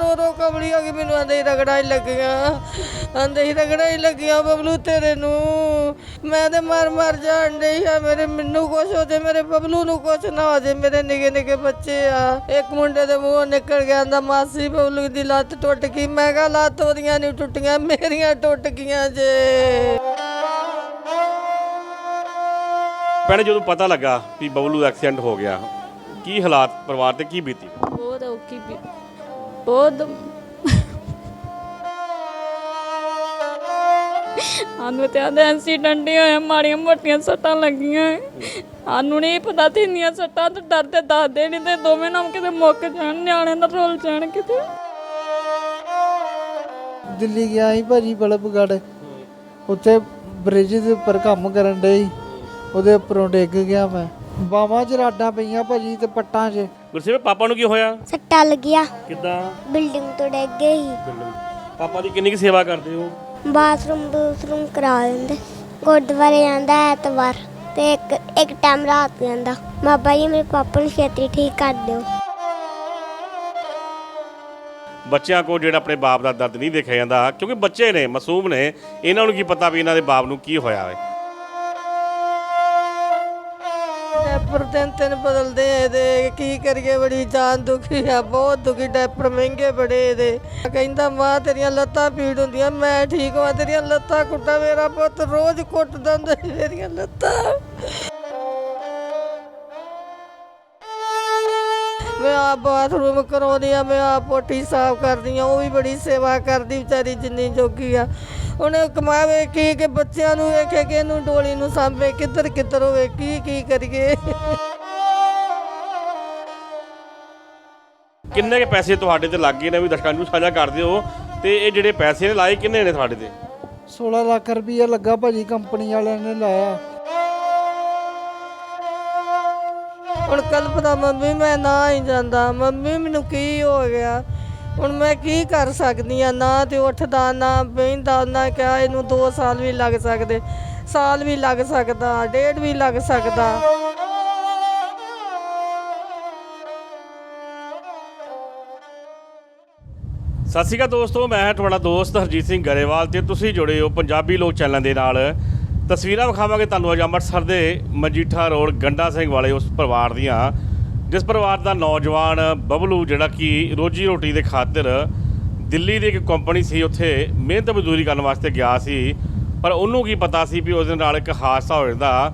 ਰੋ ਰੋ ਕਮਲੀ ਹੋ ਗਈ ਮੈਨੂੰ ਆਂਦੇ ਰਗੜਾ ਹੀ ਲੱਗੀਆਂ। ਆਂਦੇ ਹੀ ਰਗੜਾ ਹੀ ਲੱਗੀਆਂ ਬਬਲੂ ਤੇਰੇ ਨੂੰ। ਮੈਂ ਤੇ ਮਰ ਮਰ ਜਾਣ ਡਈ ਆ ਮੇਰੇ ਮੈਨੂੰ ਕੁਛ ਹੋ ਜੇ ਮੇਰੇ ਬਬਲੂ ਨੂੰ ਕੁਛ ਨਾ ਹੋ ਜੇ ਮੇਰੇ ਨਿੱਕੇ ਨਿੱਕੇ ਬੱਚੇ ਆ। ਇੱਕ ਮੁੰਡੇ ਦੇ ਮੂੰਹੋਂ ਨਿਕਲ ਗਿਆ ਆਂਦਾ ਮਾਸੀ ਬਬਲੂ ਦੀ ਲੱਤ ਟੁੱਟ ਗਈ। ਮੈਂ ਕਿਹਾ ਲੱਤ ਉਹਦੀਆਂ ਨਹੀਂ ਟੁੱਟੀਆਂ ਮੇਰੀਆਂ ਟੁੱਟ ਗਈਆਂ ਜੇ। ਭੈਣੇ ਜਦੋਂ ਪਤਾ ਲੱਗਾ ਵੀ ਬਬਲੂ ਦਾ ਐਕਸੀਡੈਂਟ ਹੋ ਗਿਆ ਕੀ ਹਾਲਾਤ ਪਰਿਵਾਰ ਤੇ ਕੀ ਬੀਤੀ? ਬਹੁਤ ਔਖੀ ਵੀ ਬਹੁਤ ਸਾਨੂੰ ਤੇ ਆਂਦੇ ਐਕਸੀਡੈਂਟ ਹੀ ਹੋਇਆ ਮਾੜੀਆਂ ਮੋਟੀਆਂ ਸੱਟਾਂ ਲੱਗੀਆਂ ਸਾਨੂੰ ਨਹੀਂ ਪਤਾ ਤੇ ਇੰਨੀਆਂ ਸੱਟਾਂ ਤੇ ਡਰਦੇ ਦੱਸਦੇ ਨਹੀਂ ਤੇ ਦੋਵੇਂ ਨਾਮ ਕਿਤੇ ਮੁੱਕ ਜਾਣ ਨਿਆਣੇ ਦਾ ਰੋਲ ਜਾਣ ਕਿਤੇ। ਦਿੱਲੀ ਗਿਆ ਸੀ ਭਾਜੀ ਬਲਬਗੜ ਉੱਥੇ ਬ੍ਰਿਜ ਦੇ ਉੱਪਰ ਕੰਮ ਕਰਨ ਡਏ ਸੀ ਉਹਦੇ ਉੱਪਰੋਂ ਡਿੱਗ ਗਿਆ ਮੈਂ। ਬਾਵਾਂ 'ਚ ਰਾਡਾਂ ਪਈਆਂ ਭਾਜੀ ਤੇ ਪੱਟਾਂ 'ਚ। ਗੁਰਸੇਵ ਪਾਪਾ ਨੂੰ ਕੀ ਹੋਇਆ? ਸੱਟਾ ਲੱਗਿਆ। ਕਿੱਦਾਂ? ਬਿਲਡਿੰਗ ਤੋਂ ਡਿੱਗ ਗਏ ਸੀ। ਪਾਪਾ ਦੀ ਕਿੰਨੀ ਕੁ ਸੇਵਾ ਕਰਦੇ ਹੋ? ਬਾਥਰੂਮ ਬੂਥਰੂਮ ਕਰਾ ਦਿੰਦੇ। ਗੁਰਦੁਆਰੇ ਜਾਂਦਾ ਐਤਵਾਰ ਤੇ ਇੱਕ ਇੱਕ ਟਾਈਮ ਰਾਤ ਜਾਂਦਾ ਬਾਬਾ ਜੀ ਮੇਰੇ ਪਾਪਾ ਨੂੰ ਛੇਤੀ ਠੀਕ ਕਰ ਦਿਓ। ਬੱਚਿਆਂ ਕੋਲ ਜਿਹੜਾ ਆਪਣੇ ਬਾਪ ਦਾ ਦਰਦ ਨਹੀਂ ਦੇਖਿਆ ਜਾਂਦਾ ਕਿਉਂਕਿ ਬੱਚੇ ਨੇ ਮਾਸੂਮ ਨੇ ਇਹਨਾਂ ਨੂੰ ਕੀ ਪਤਾ ਵੀ ਇਹਨਾਂ ਦੇ ਬਾਪ ਨੂੰ ਕੀ ਹੋਇਆ ਹੈ ਡੈਪਰ ਤਿੰਨ ਤਿੰਨ ਬਦਲਦੇ ਆ ਇਹਦੇ। ਕੀ ਕਰੀਏ, ਬੜੀ ਜਾਨ ਦੁਖੀ ਆ, ਬਹੁਤ ਦੁਖੀ ਡੈਪਰ ਮਹਿੰਗੇ ਬੜੇ ਇਹਦੇ। ਕਹਿੰਦਾ, ਮਾਂ, ਤੇਰੀਆਂ ਲੱਤਾਂ ਪੀੜ ਹੁੰਦੀਆਂ, ਮੈਂ ਠੀਕ ਹਾਂ, ਤੇਰੀਆਂ ਲੱਤਾਂ ਕੁੱਟਾ, ਮੇਰਾ ਪੁੱਤ ਰੋਜ਼ ਕੁੱਟ ਦਿੰਦਾ ਸੀ ਮੇਰੀਆਂ ਲੱਤਾਂ। ਮੈਂ ਆ ਬਾਥਰੂਮ ਕਰਾਉਂਦੀ ਆ ਮੈਂ ਆ ਪੋਟੀ ਸਾਫ਼ ਕਰਦੀ ਆ ਉਹ ਵੀ ਬੜੀ ਸੇਵਾ ਕਰਦੀ ਵਿਚਾਰੀ ਜਿੰਨੀ ਜੋਗੀ ਆ। ਉਹਨੇ ਕਮਾਵੇ ਕੀ ਕਿ ਬੱਚਿਆਂ ਨੂੰ ਵੇਖੇ ਕਿ ਇਹਨੂੰ ਡੋਲੀ ਨੂੰ ਸਾਂਭੇ ਕਿੱਧਰ ਕਿੱਧਰ ਹੋਵੇ ਕੀ ਕੀ ਕਰੀਏ। ਕਿੰਨੇ ਕੇ ਪੈਸੇ ਤੁਹਾਡੇ ਤੇ ਲੱਗ ਗਏ ਨੇ? ਵੀ ਦਰਸ਼ਕਾਂ ਨੂੰ ਸਾਂਝਾ ਕਰ ਦਿਓ। ਤੇ ਇਹ ਜਿਹੜੇ ਪੈਸੇ ਨੇ ਲਾਏ ਕਿੰਨੇ ਨੇ ਤੁਹਾਡੇ ਤੇ? 16 ਲੱਖ ਰੁਪਈਆ ਲੱਗਾ ਭਾਜੀ ਕੰਪਨੀ ਵਾਲਿਆਂ ਨੇ ਲਾਇਆ। ਹੁਣ ਕਲਪਦਾ ਮੰਮੀ, ਮੈਂ ਨਾ ਹੀ ਜਾਂਦਾ। ਮੰਮੀ, ਮੈਨੂੰ ਕੀ ਹੋ ਗਿਆ? ਹੁਣ ਮੈਂ ਕੀ ਕਰ ਸਕਦੀ ਆ? ਨਾ ਤੇ ਉੱਠਦਾ, ਨਾ ਬਹਿੰਦਾ, ਨਾ ਕਿਹਾ ਇਹਨੂੰ 2 ਸਾਲ ਵੀ ਲੱਗ ਸਕਦੇ। ਸਾਲ ਵੀ ਲੱਗ ਸਕਦਾ, ਡੇਢ ਵੀ ਲੱਗ ਸਕਦਾ। ਸਤਿ ਸ਼੍ਰੀ ਅਕਾਲ ਦੋਸਤੋ, ਮੈਂ ਹਾਂ ਤੁਹਾਡਾ ਦੋਸਤ ਹਰਜੀਤ ਸਿੰਘ ਗਰੇਵਾਲ ਤੇ ਤੁਸੀਂ ਜੁੜੇ ਹੋ ਪੰਜਾਬੀ ਲੋਕ ਚੈਨਲ ਦੇ ਨਾਲ। ਤਸਵੀਰਾਂ ਵਿਖਾਵਾਂਗੇ ਤੁਹਾਨੂੰ ਅੱਜ ਅੰਮ੍ਰਿਤਸਰ ਦੇ ਮਜੀਠਾ ਰੋਡ ਗੰਡਾ ਸਿੰਘ ਵਾਲੇ ਉਸ ਪਰਿਵਾਰ ਦੀਆਂ, ਜਿਸ ਪਰਿਵਾਰ ਦਾ ਨੌਜਵਾਨ ਬਬਲੂ ਜਿਹੜਾ ਕਿ ਰੋਜੀ ਰੋਟੀ ਦੇ ਖਾਤਰ ਦਿੱਲੀ ਦੀ ਇੱਕ ਕੰਪਨੀ ਸੀ, ਉੱਥੇ ਮਿਹਨਤ ਮਜ਼ਦੂਰੀ ਕਰਨ ਵਾਸਤੇ ਗਿਆ ਸੀ, ਪਰ ਉਹਨੂੰ ਕੀ ਪਤਾ ਸੀ ਵੀ ਉਸ ਦੇ ਨਾਲ ਇੱਕ ਹਾਦਸਾ ਹੋ ਜਾਂਦਾ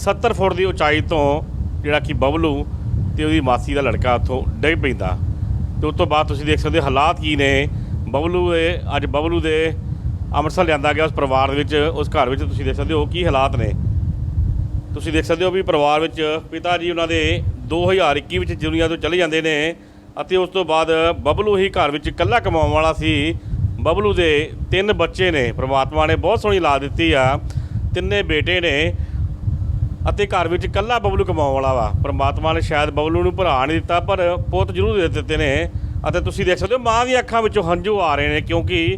70 ਫੁੱਟ ਦੀ ਉਚਾਈ ਤੋਂ ਜਿਹੜਾ ਕਿ ਬਬਲੂ ਤੇ ਉਹਦੀ ਮਾਸੀ ਦਾ ਲੜਕਾ ਉੱਥੋਂ ਡਿੱਗ ਪੈਂਦਾ। ਤੇ ਉਸ ਤੋਂ ਬਾਅਦ ਤੁਸੀਂ ਦੇਖ ਸਕਦੇ ਹੋ ਹਾਲਾਤ ਕੀ ਨੇ, ਬਬਲੂ ਦੇ, ਅੱਜ ਬਬਲੂ ਦੇ ਅੰਮ੍ਰਿਤਸਰ ਲਿਆਂਦਾ ਗਿਆ ਉਸ ਪਰਿਵਾਰ ਦੇ ਵਿੱਚ, ਉਸ ਘਰ ਵਿੱਚ ਤੁਸੀਂ ਦੇਖ ਸਕਦੇ ਹੋ ਕੀ ਹਾਲਾਤ ਨੇ। ਤੁਸੀਂ ਦੇਖ ਸਕਦੇ ਹੋ ਵੀ ਪਰਿਵਾਰ ਵਿੱਚ ਪਿਤਾ ਜੀ ਉਹਨਾਂ ਦੇ 2021 ਵਿੱਚ ਦੁਨੀਆ ਤੋਂ ਚਲੇ ਜਾਂਦੇ ਨੇ ਅਤੇ ਉਸ ਤੋਂ ਬਾਅਦ ਬਬਲੂ ਹੀ ਘਰ ਵਿੱਚ ਇਕੱਲਾ ਕਮਾਉਣ ਵਾਲਾ ਸੀ। ਬਬਲੂ ਦੇ ਤਿੰਨ ਬੱਚੇ ਨੇ, ਪ੍ਰਮਾਤਮਾ ਨੇ ਬਹੁਤ ਸੋਹਣੀ ਲਾ ਦਿੱਤੀ ਆ। ਤਿੰਨੇ ਬੇਟੇ ਨੇ ਅਤੇ ਘਰ ਵਿੱਚ ਇਕੱਲਾ ਬਬਲੂ ਕਮਾਉਣ ਵਾਲਾ ਵਾ। ਪਰਮਾਤਮਾ ਨੇ ਸ਼ਾਇਦ ਬਬਲੂ ਨੂੰ ਭਰਾ ਨਹੀਂ ਦਿੱਤਾ, ਪਰ ਪੁੱਤ ਜ਼ਰੂਰ ਦੇ ਦਿੱਤੇ ਨੇ। ਅਤੇ ਤੁਸੀਂ ਦੇਖ ਸਕਦੇ ਹੋ ਮਾਂ ਦੀਆਂ ਅੱਖਾਂ ਵਿੱਚੋਂ ਹੰਝੂ ਆ ਰਹੇ ਨੇ ਕਿਉਂਕਿ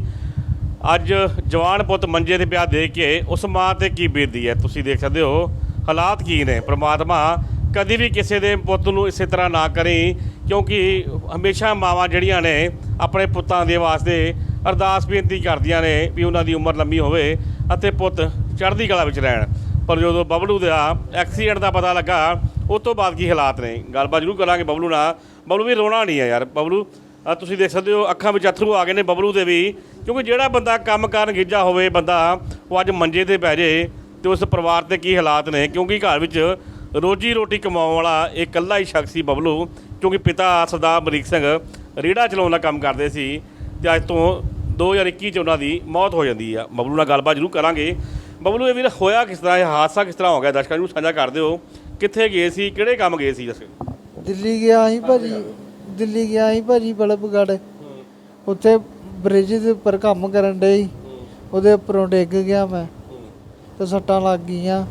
ਅੱਜ ਜਵਾਨ ਪੁੱਤ ਮੰਜੇ ਤੇ ਪਿਆ ਦੇਖ ਕੇ ਉਸ ਮਾਂ ਤੇ ਕੀ ਬੀਤਦੀ ਹੈ? ਤੁਸੀਂ ਦੇਖ ਸਕਦੇ ਹੋ, ਹਾਲਾਤ ਕੀ ਨੇ? ਪ੍ਰਮਾਤਮਾ ਕਦੀ ਵੀ ਕਿਸੇ ਦੇ ਪੁੱਤ ਨੂੰ ਇਸੇ ਤਰ੍ਹਾਂ ਨਾ ਕਰੀ, ਕਿਉਂਕਿ ਹਮੇਸ਼ਾ ਮਾਵਾਂ ਜਿਹੜੀਆਂ ਨੇ ਆਪਣੇ ਪੁੱਤਾਂ ਦੇ ਵਾਸਤੇ ਅਰਦਾਸ ਬੇਨਤੀ ਕਰਦੀਆਂ ਨੇ ਵੀ ਉਹਨਾਂ ਦੀ ਉਮਰ ਲੰਮੀ ਹੋਵੇ ਅਤੇ ਪੁੱਤ ਚੜ੍ਹਦੀ ਕਲਾ ਵਿੱਚ ਰਹਿਣ। ਪਰ ਜਦੋਂ ਬਬਲੂ ਦਾ ਐਕਸੀਡੈਂਟ ਦਾ ਪਤਾ ਲੱਗਾ, ਉਸ ਤੋਂ ਬਾਅਦ ਕੀ ਹਾਲਾਤ ਨੇ? ਗੱਲਬਾਤ ਜ਼ਰੂਰ ਕਰਾਂਗੇ ਬਬਲੂ ਨਾਲ। ਬਬਲੂ ਵੀ ਰੋਣਾ ਨਹੀਂ ਹੈ ਯਾਰ। ਬਬਲੂ ਆਹ ਤੁਸੀਂ ਦੇਖ ਸਕਦੇ ਹੋ, ਅੱਖਾਂ ਵਿੱਚ ਅਥਰੂ ਆ ਗਏ ਨੇ ਬਬਲੂ ਦੇ ਵੀ, ਕਿਉਂਕਿ ਜਿਹੜਾ ਬੰਦਾ ਕੰਮ ਕਰਨ ਗਿੱਜਾ ਹੋਵੇ, ਬੰਦਾ ਉਹ ਅੱਜ ਮੰਜੇ ਤੇ ਬਹਿ ਜੇ ਤੇ ਉਸ ਪਰਿਵਾਰ ਤੇ ਕੀ ਹਾਲਾਤ ਨੇ, ਕਿਉਂਕਿ ਘਰ ਵਿੱਚ ਰੋਜੀ ਰੋਟੀ ਕਮਾਉਣ ਵਾਲਾ ਇਹ ਇਕੱਲਾ ਹੀ ਸ਼ਖਸ ਸੀ ਬਬਲੂ, ਕਿਉਂਕਿ ਪਿਤਾ ਸਰਦਾਰ ਬਰੀਕ ਸਿੰਘ ਰੇੜਾ ਚਲਾਉਣ ਦਾ ਕੰਮ ਕਰਦੇ ਸੀ ਤੇ ਅੱਜ ਤੋਂ 2021 ਚ ਉਹਨਾਂ ਦੀ ਮੌਤ ਹੋ ਜਾਂਦੀ ਆ। ਬਬਲੂ ਨਾਲ ਗੱਲਬਾਤ ਜ਼ਰੂਰ ਕਰਾਂਗੇ। ਬਬਲੂ, ਇਹ ਵੀਰ ਹੋਇਆ ਕਿਸ ਤਰ੍ਹਾਂ, ਇਹ ਹਾਦਸਾ ਕਿਸ ਤਰ੍ਹਾਂ ਹੋ ਗਿਆ? ਦਰਸ਼ਕਾਂ ਨੂੰ ਸਾਂਝਾ ਕਰ ਦਿਓ, ਕਿੱਥੇ ਗਏ ਸੀ, ਕਿਹੜੇ ਕੰਮ ਗਏ ਸੀ ਦੱਸੋ। ਦਿੱਲੀ ਗਿਆ ਸੀ ਭਾਜੀ। ਦਿੱਲੀ ਗਿਆ ਸੀ ਭਾਜੀ ਬਲਬਗੜ ਉੱਥੇ ਬ੍ਰਿਜ ਦੇ ਉੱਪਰ ਕੰਮ ਕਰਨ ਡਏ ਸੀ ਉਹਦੇ ਉੱਪਰੋਂ ਡਿੱਗ ਗਿਆ ਮੈਂ। ਤੇ ਸੱਟਾਂ ਲੱਗ ਗਈਆਂ।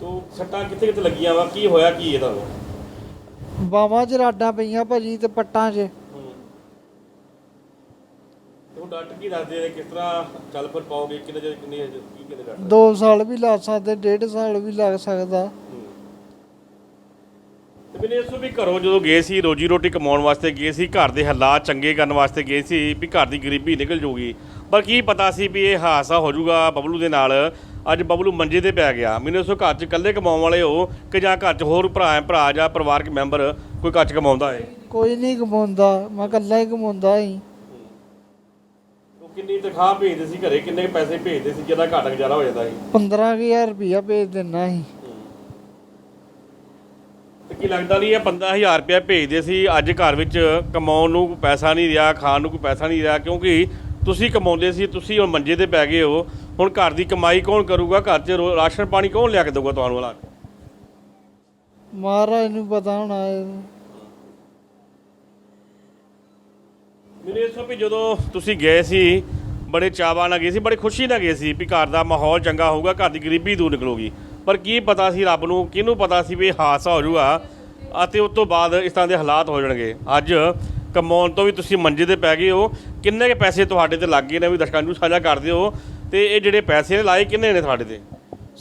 ਤੋ ਸੱਟਾਂ ਕਿੱਥੇ ਕਿੱਥੇ ਲੱਗੀਆਂ ਵਾ? ਕੀ ਹੋਇਆ? ਕੀ ਇਹ ਤੁਹਾਨੂੰ ਬਾਵਾਂ 'ਚ ਰਾਡਾਂ ਪਈਆਂ ਭਾਜੀ ਤੇ ਪੱਟਾਂ 'ਚ। ਉਹ ਡਾਕਟਰ ਕੀ ਦੱਸਦੇ ਨੇ? ਕਿਸ ਤਰ੍ਹਾਂ ਚੱਲ ਫਿਰ ਪਾਓਗੇ? ਕਿੰਨੇ ਜੇ ਕਿੰਨੀ ਕੀ ਕਿੰਨੇ ਡਾਕਟਰ? 2 ਸਾਲ ਵੀ ਲੱਗ ਸਕਦੇ ਡੇਢ ਸਾਲ ਵੀ ਲੱਗ ਸਕਦਾ। ਤੋਂ ਵੀ ਘਰੋਂ ਜਦੋਂ ਗਏ ਸੀ ਰੋਜੀ ਰੋਟੀ ਕਮਾਉਣ ਵਾਸਤੇ ਗਏ ਸੀ ਘਰ ਦੇ ਹਾਲਾਤ ਚੰਗੇ ਕਰਨ ਵਾਸਤੇ ਗਏ ਸੀ ਵੀ ਘਰ ਦੀ ਗਰੀਬੀ ਨਿਕਲ ਜਾਊਗੀ ਪਰ ਕੀ ਪਤਾ ਸੀ ਵੀ ਇਹ ਹਾਦਸਾ ਹੋ ਜਾਊਗਾ ਬਬਲੂ ਦੇ ਨਾਲ। ਅੱਜ ਬਬਲੂ ਮੰਜੇ ਤੇ ਪੈ ਗਿਆ। ਮੈਨੂੰ ਤੋਂ ਘਰ 'ਚ ਇਕੱਲੇ ਕਮਾਉਣ ਵਾਲੇ ਹੋ ਕਿ ਜਾਂ ਘਰ 'ਚ ਹੋਰ ਭਰਾ ਭਰਾ ਜਾਂ ਪਰਿਵਾਰਕ ਮੈਂਬਰ ਕੋਈ ਘਰ 'ਚ ਕਮਾਉਂਦਾ ਹੈ? ਕੋਈ ਨਹੀਂ ਕਮਾਉਂਦਾ। ਮੈਂ ਇਕੱਲਾ ਹੀ ਕਮਾਉਂਦਾ ਸੀ। ਉਹ ਕਿੰਨੀ ਤਨਖਾਹ ਭੇਜਦੇ ਸੀ ਘਰੇ? ਕਿੰਨੇ ਪੈਸੇ ਭੇਜਦੇ ਸੀ? ਜਿਹਦਾ ਘਾਟਾ ਗੁਜ਼ਾਰਾ ਹੋ ਜਾਂਦਾ ਸੀ? 15000 ਰੁਪਇਆ ਭੇਜ ਦਿੰਦਾ ਸੀ। ਕੀ ਲੱਗਦਾ ਨਹੀਂ ਇਹ 15000 ਰੁਪਇਆ ਭੇਜਦੇ ਸੀ ਅੱਜ ਘਰ ਵਿੱਚ ਕਮਾਉਣ ਨੂੰ ਕੋਈ ਪੈਸਾ ਨਹੀਂ ਰਿਹਾ ਖਾਣ ਨੂੰ ਕੋਈ ਪੈਸਾ ਨਹੀਂ ਰਿਹਾ ਕਿਉਂਕਿ ਤੁਸੀਂ ਕਮਾਉਂਦੇ ਸੀ ਤੁਸੀਂ ਹੁਣ ਮੰਜੇ ਤੇ ਪੈ ਗਏ ਹੋ ਹੁਣ ਘਰ ਦੀ ਕਮਾਈ ਕੌਣ ਕਰੂਗਾ ਘਰ 'ਚ ਰੋ- ਰਾਸ਼ਨ ਪਾਣੀ ਕੌਣ ਲਿਆ ਕੇ ਦੇਊਗਾ ਤੁਹਾਨੂੰ ਵਾਲਾ ਮਹਾਰਾਜ ਨੂੰ ਪਤਾ ਹੋਣਾ ਇਹ। ਮੈਨੂੰ ਇਹ ਸੋ ਵੀ ਜਦੋਂ ਤੁਸੀਂ ਗਏ ਸੀ ਬੜੇ ਚਾਵਾਂ ਨਾਲ ਗਏ ਸੀ ਬੜੀ ਖੁਸ਼ੀ ਨਾਲ ਗਏ ਸੀ ਵੀ ਘਰ ਦਾ ਮਾਹੌਲ ਚੰਗਾ ਹੋਊਗਾ ਘਰ ਦੀ ਗਰੀਬੀ ਦੂਰ ਨਿਕਲੂਗੀ ਪਰ ਕੀ ਪਤਾ ਸੀ ਰੱਬ ਨੂੰ ਕਿਹਨੂੰ ਪਤਾ ਸੀ ਵੀ ਇਹ ਹਾਦਸਾ ਹੋ ਜਾਊਗਾ ਅਤੇ ਉਸ ਤੋਂ ਬਾਅਦ ਇਸ ਤਰ੍ਹਾਂ ਦੇ ਹਾਲਾਤ ਹੋ ਜਾਣਗੇ। ਅੱਜ ਕਮਾਉਣ ਤੋਂ ਵੀ ਤੁਸੀਂ ਮੰਜੇ ਤੇ ਪੈ ਗਏ ਹੋ। ਕਿੰਨੇ ਕੇ ਪੈਸੇ ਤੁਹਾਡੇ ਤੇ ਲੱਗ ਗਏ ਨੇ ਵੀ ਦਰਸ਼ਕਾਂ ਨੂੰ ਸਾਂਝਾ ਕਰਦੇ ਹੋ ਤੇ ਇਹ ਜਿਹੜੇ ਪੈਸੇ ਨੇ ਲਾਏ ਕਿੰਨੇ ਨੇ ਤੁਹਾਡੇ ਤੇ?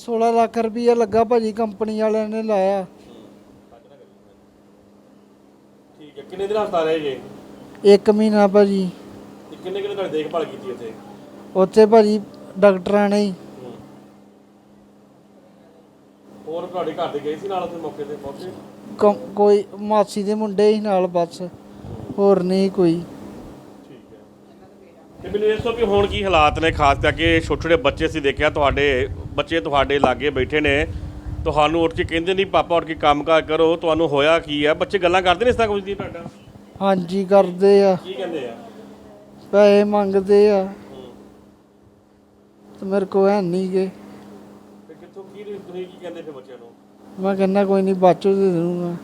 16 ਲੱਖ ਰੁਪਇਆ ਲੱਗਾ ਭਾਜੀ ਕੰਪਨੀ ਵਾਲਿਆਂ ਨੇ ਲਾਇਆ। ਠੀਕ ਹੈ ਕਿੰਨੇ ਦਿਨ ਹਸਪਤਾਲ ਰਹੇ ਜੇ ਇੱਕ ਮਹੀਨਾ ਭਾਜੀ। ਤੇ ਕਿੰਨੇ ਕਿੰਨੇ ਤੁਹਾਡੀ ਦੇਖਭਾਲ ਕੀਤੀ ਉੱਥੇ? ਉੱਥੇ ਭਾਜੀ ਡਾਕਟਰਾਂ ਨੇ ਹੀ ਹੋਰ ਤੁਹਾਡੇ ਘਰ ਦੇ ਗਏ ਸੀ ਨਾਲ ਉੱਥੇ ਮੌਕੇ ਤੇ ਪਹੁੰਚੇ? ਕੋਈ ਮਾਸੀ ਦੇ ਮੁੰਡੇ ਹੀ ਨਾਲ ਬਸ ਹੋਰ ਨਹੀਂ ਕੋਈ। ਠੀਕ ਹੈ। ਤੇ ਮੈਨੂੰ ਇਹ ਦੱਸੋ ਵੀ ਹੁਣ ਕੀ ਹਾਲਾਤ ਨੇ ਖਾਸ ਕਰਕੇ ਛੋਟੇ ਛੋਟੇ ਬੱਚੇ ਸੀ ਦੇਖਿਆ ਤੁਹਾਡੇ ਬੱਚੇ ਤੁਹਾਡੇ ਲਾਗੇ ਬੈਠੇ ਨੇ। ਤੁਹਾਨੂੰ ਉੱਠ ਕੇ ਕਹਿੰਦੇ ਨਹੀਂ ਪਾਪਾ ਉੱਠ ਕੇ ਕੰਮਕਾਰ ਕਰੋ ਤੁਹਾਨੂੰ ਹੋਇਆ ਕੀ ਹੈ ਬੱਚੇ ਗੱਲਾਂ ਕਰਦੇ ਨੇ ਇਸ ਤਰ੍ਹਾਂ ਕੁਝ ਨਹੀਂ ਤੁਹਾਡਾ? ਹਾਂਜੀ ਕਰਦੇ ਆ। ਕੀ ਕਹਿੰਦੇ ਆ? ਪੈਸੇ ਮੰਗਦੇ ਆ। ਤੇ ਮੇਰੇ ਕੋਲ ਹੈ ਨਹੀਂ ਗੇ। ਤੇ ਕਿੱਥੋਂ ਕੀ ਤੁਸੀਂ ਕੀ ਕਹਿੰਦੇ ਫਿਰ ਬੱਚਿਆਂ ਨੂੰ? ਮੈਂ ਕਹਿੰਦਾ ਕੋਈ ਨਹੀਂ ਬਾਚੋ ਦੇ ਦੂੰਗਾ